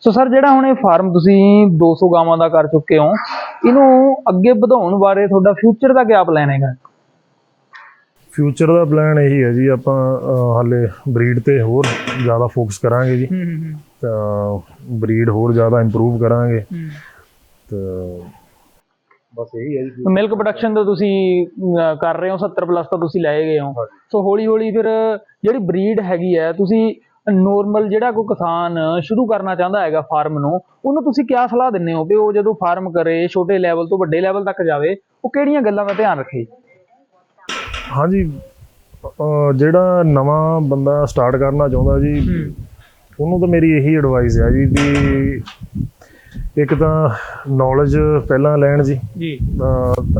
A: ਸੋ ਸਰ ਜਿਹੜਾ ਹੁਣ ਇਹ ਫਾਰਮ ਤੁਸੀਂ 200 ਗਾਵਾਂ ਦਾ ਕਰ ਚੁੱਕੇ ਹੋ ਇਹਨੂੰ ਅੱਗੇ ਵਧਾਉਣ ਬਾਰੇ ਤੁਹਾਡਾ ਫਿਊਚਰ ਦਾ ਕੀ ਪਲਾਨ ਹੈਗਾ?
B: ਫਿਊਚਰ ਦਾ ਪਲਾਨ ਇਹੀ ਹੈ ਜੀ ਆਪਾਂ ਹਾਲੇ ਬਰੀਡ ਤੇ ਹੋਰ ਜ਼ਿਆਦਾ ਫੋਕਸ ਕਰਾਂਗੇ ਜੀ। ਤਾਂ ਬਰੀਡ ਹੋਰ ਜ਼ਿਆਦਾ ਇੰਪਰੂਵ ਕਰਾਂਗੇ। ਤਾਂ ਬਸ ਇਹੀ ਹੈ ਜੀ।
A: ਮਿਲਕ ਪ੍ਰੋਡਕਸ਼ਨ ਦਾ ਤੁਸੀਂ ਕਰ ਰਹੇ ਹੋ 70 ਪਲੱਸ ਤਾਂ ਤੁਸੀਂ ਲਏ ਗਏ ਹੋ। ਸੋ ਹੌਲੀ ਹੌਲੀ ਫਿਰ ਜਿਹੜੀ ਬਰੀਡ ਹੈਗੀ ਹੈ ਤੁਸੀਂ ਨੋਰਮਲ ਜਿਹੜਾ ਕੋਈ ਕਿਸਾਨ ਸ਼ੁਰੂ ਕਰਨਾ ਚਾਹੁੰਦਾ ਹੈਗਾ ਫਾਰਮ ਨੂੰ ਉਹਨੂੰ ਤੁਸੀਂ ਕੀ ਸਲਾਹ ਦਿੰਦੇ ਹੋ ਵੀ ਉਹ ਜਦੋਂ ਫਾਰਮ ਕਰੇ ਛੋਟੇ ਲੈਵਲ ਤੋਂ ਵੱਡੇ ਲੈਵਲ ਤੱਕ ਜਾਵੇ ਉਹ ਕਿਹੜੀਆਂ ਗੱਲਾਂ ਦਾ ਧਿਆਨ ਰੱਖੇ?
B: ਹਾਂਜੀ ਜਿਹੜਾ ਨਵਾਂ ਬੰਦਾ ਸਟਾਰਟ ਕਰਨਾ ਚਾਹੁੰਦਾ ਜੀ ਉਹਨੂੰ ਤਾਂ ਮੇਰੀ ਇਹੀ ਐਡਵਾਈਸ ਹੈ ਜੀ ਵੀ ਇੱਕ ਤਾਂ ਨੌਲੇਜ ਪਹਿਲਾਂ ਲੈਣ ਜੀ।
A: ਜੀ।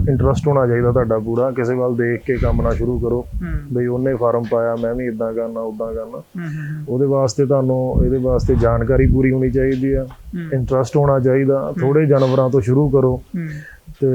B: ਇੰਟਰਸਟ ਹੋਣਾ ਚਾਹੀਦਾ ਤੁਹਾਡਾ ਪੂਰਾ। ਕਿਸੇ ਵੱਲ ਦੇਖ ਕੇ ਕੰਮ ਨਾ ਸ਼ੁਰੂ ਕਰੋ।
A: ਹੂੰ।
B: ਬਈ ਉਹਨੇ ਫਾਰਮ ਪਾਇਆ ਮੈਂ ਵੀ ਇਦਾਂ ਕਰਨਾ ਉਦਾਂ ਕਰਨਾ।
A: ਹੂੰ
B: ਉਹਦੇ ਵਾਸਤੇ ਤੁਹਾਨੂੰ ਇਹਦੇ ਵਾਸਤੇ ਜਾਣਕਾਰੀ ਪੂਰੀ ਹੋਣੀ ਚਾਹੀਦੀ ਆ। ਇੰਟਰਸਟ ਹੋਣਾ ਚਾਹੀਦਾ। ਥੋੜੇ ਜਾਨਵਰਾਂ ਤੋਂ ਸ਼ੁਰੂ ਕਰੋ।
A: ਹੂੰ।
B: ਤੇ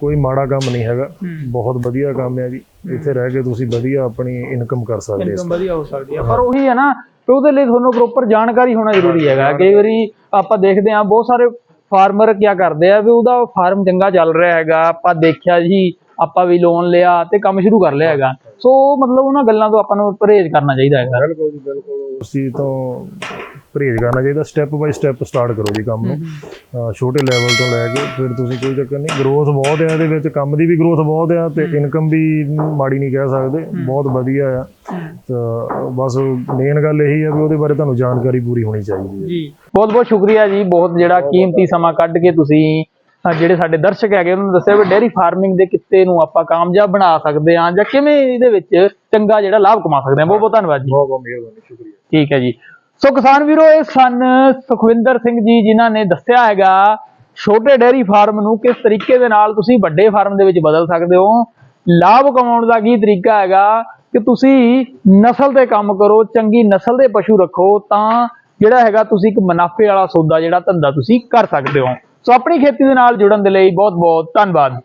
B: ਕੋਈ ਮਾੜਾ ਕੰਮ ਨਹੀਂ ਹੈਗਾ। ਬਹੁਤ ਵਧੀਆ ਕੰਮ ਹੈ ਜੀ। ਇੱਥੇ ਰਹਿ ਕੇ ਤੁਸੀਂ ਵਧੀਆ ਆਪਣੀ ਇਨਕਮ ਕਰ ਸਕਦੇ
A: ਇਨਕਮ ਵਧੀਆ ਹੋ ਸਕਦੀ ਹੈ ਪਰ ਉਹੀ ਹੈ ਨਾ ਕਿ ਉਹਦੇ ਲਈ ਤੁਹਾਨੂੰ ਪ੍ਰੋਪਰ ਜਾਣਕਾਰੀ ਹੋਣਾ ਜ਼ਰੂਰੀ ਹੈਗਾ। ਕਈ ਵਾਰੀ ਆਪਾਂ ਦੇਖਦੇ ਹਾਂ ਬਹੁਤ ਸਾਰੇ ਫਾਰਮਰ ਕੀ ਕਰਦੇ ਆ ਵੀ ਉਹਦਾ ਫਾਰਮ ਚੰਗਾ ਚੱਲ ਰਿਹਾ ਹੈਗਾ। ਆਪਾਂ ਦੇਖਿਆ ਜੀ ਆਪਾਂ ਵੀ ਲੋਨ ਲਿਆ ਤੇ ਕੰਮ ਸ਼ੁਰੂ ਕਰ ਲਿਆ ਹੈਗਾ। ਸੋ ਮਤਲਬ ਉਹਨਾਂ ਗੱਲਾਂ ਤੋਂ ਆਪਾਂ ਨੂੰ ਪਰਹੇਜ਼ ਕਰਨਾ ਚਾਹੀਦਾ ਹੈਗਾ।
B: ਬਿਲਕੁਲ ਜੀ ਬਿਲਕੁਲ। ਉਸ ਚੀਜ਼ ਤੋਂ ਪਰਹੇਜ਼ ਕਰਨਾ ਚਾਹੀਦਾ ਸਟੈਪ ਬਾਈ ਸਟੈਪ ਸਟਾਰਟ ਕਰੋ ਜੀ ਕੰਮ ਨੂੰ। ਛੋਟੇ ਲੈਵਲ ਤੋਂ ਲੈ ਕੇ ਫਿਰ ਤੁਸੀਂ ਕੋਈ ਚੱਕਰ ਨਹੀਂ ਗਰੋਥ ਬਹੁਤ ਹੈ ਇਹਦੇ ਵਿੱਚ ਕੰਮ ਦੀ ਵੀ ਗਰੋਥ ਬਹੁਤ ਆ ਤੇ ਇਨਕਮ ਵੀ ਮਾੜੀ ਨਹੀਂ ਕਹਿ ਸਕਦੇ ਬਹੁਤ ਵਧੀਆ ਆ। ਤਾਂ ਬਸ ਮੇਨ ਗੱਲ ਇਹੀ ਆ ਵੀ ਉਹਦੇ ਬਾਰੇ ਤੁਹਾਨੂੰ ਜਾਣਕਾਰੀ ਪੂਰੀ ਹੋਣੀ ਚਾਹੀਦੀ ਹੈ।
A: ਜੀ। ਬਹੁਤ ਬਹੁਤ ਸ਼ੁਕਰੀਆ ਜੀ ਬਹੁਤ ਜਿਹੜਾ ਕੀਮਤੀ ਸਮਾਂ ਕੱਢ ਕੇ ਤੁਸੀਂ ਜਿਹੜੇ ਸਾਡੇ ਦਰਸ਼ਕ ਹੈਗੇ ਉਹਨਾਂ ਨੂੰ ਦੱਸਿਆ ਵੀ ਡੇਅਰੀ ਫਾਰਮਿੰਗ ਦੇ ਕਿੱਤੇ ਨੂੰ ਆਪਾਂ ਕਾਮਯਾਬ ਬਣਾ ਸਕਦੇ ਹਾਂ ਜਾਂ ਕਿਵੇਂ ਇਹਦੇ ਵਿੱਚ ਚੰਗਾ ਜਿਹੜਾ ਲਾਭ ਕਮਾ ਸਕਦੇ ਹਾਂ। ਬਹੁਤ ਬਹੁਤ ਧੰਨਵਾਦ ਜੀ।
B: ਬਹੁਤ ਬਹੁਤ ਮਿਹਰਬਾਨੀ ਸ਼ੁਕਰੀਆ।
A: ਠੀਕ ਹੈ ਜੀ। ਸੋ ਕਿਸਾਨ ਵੀਰੋ ਇਹ ਸਨ ਸੁਖਵਿੰਦਰ ਸਿੰਘ ਜੀ ਜਿਨ੍ਹਾਂ ਨੇ ਦੱਸਿਆ ਹੈਗਾ ਛੋਟੇ ਡੇਅਰੀ ਫਾਰਮ ਨੂੰ ਕਿਸ ਤਰੀਕੇ ਦੇ ਨਾਲ ਤੁਸੀਂ ਵੱਡੇ ਫਾਰਮ ਦੇ ਵਿੱਚ ਬਦਲ ਸਕਦੇ ਹੋ। ਲਾਭ ਕਮਾਉਣ ਦਾ ਕੀ ਤਰੀਕਾ ਹੈਗਾ ਕਿ ਤੁਸੀਂ ਨਸਲ ਤੇ ਕੰਮ ਕਰੋ ਚੰਗੀ ਨਸਲ ਦੇ ਪਸ਼ੂ ਰੱਖੋ ਤਾਂ ਜਿਹੜਾ ਹੈਗਾ ਤੁਸੀਂ ਇੱਕ ਮੁਨਾਫੇ ਵਾਲਾ ਸੌਦਾ ਜਿਹੜਾ ਧੰਦਾ ਤੁਸੀਂ ਕਰ ਸਕਦੇ ਹੋ। ਸੋ ਆਪਣੀ ਖੇਤੀ ਦੇ ਨਾਲ ਜੁੜਨ ਦੇ ਲਈ ਬਹੁਤ ਬਹੁਤ ਧੰਨਵਾਦ।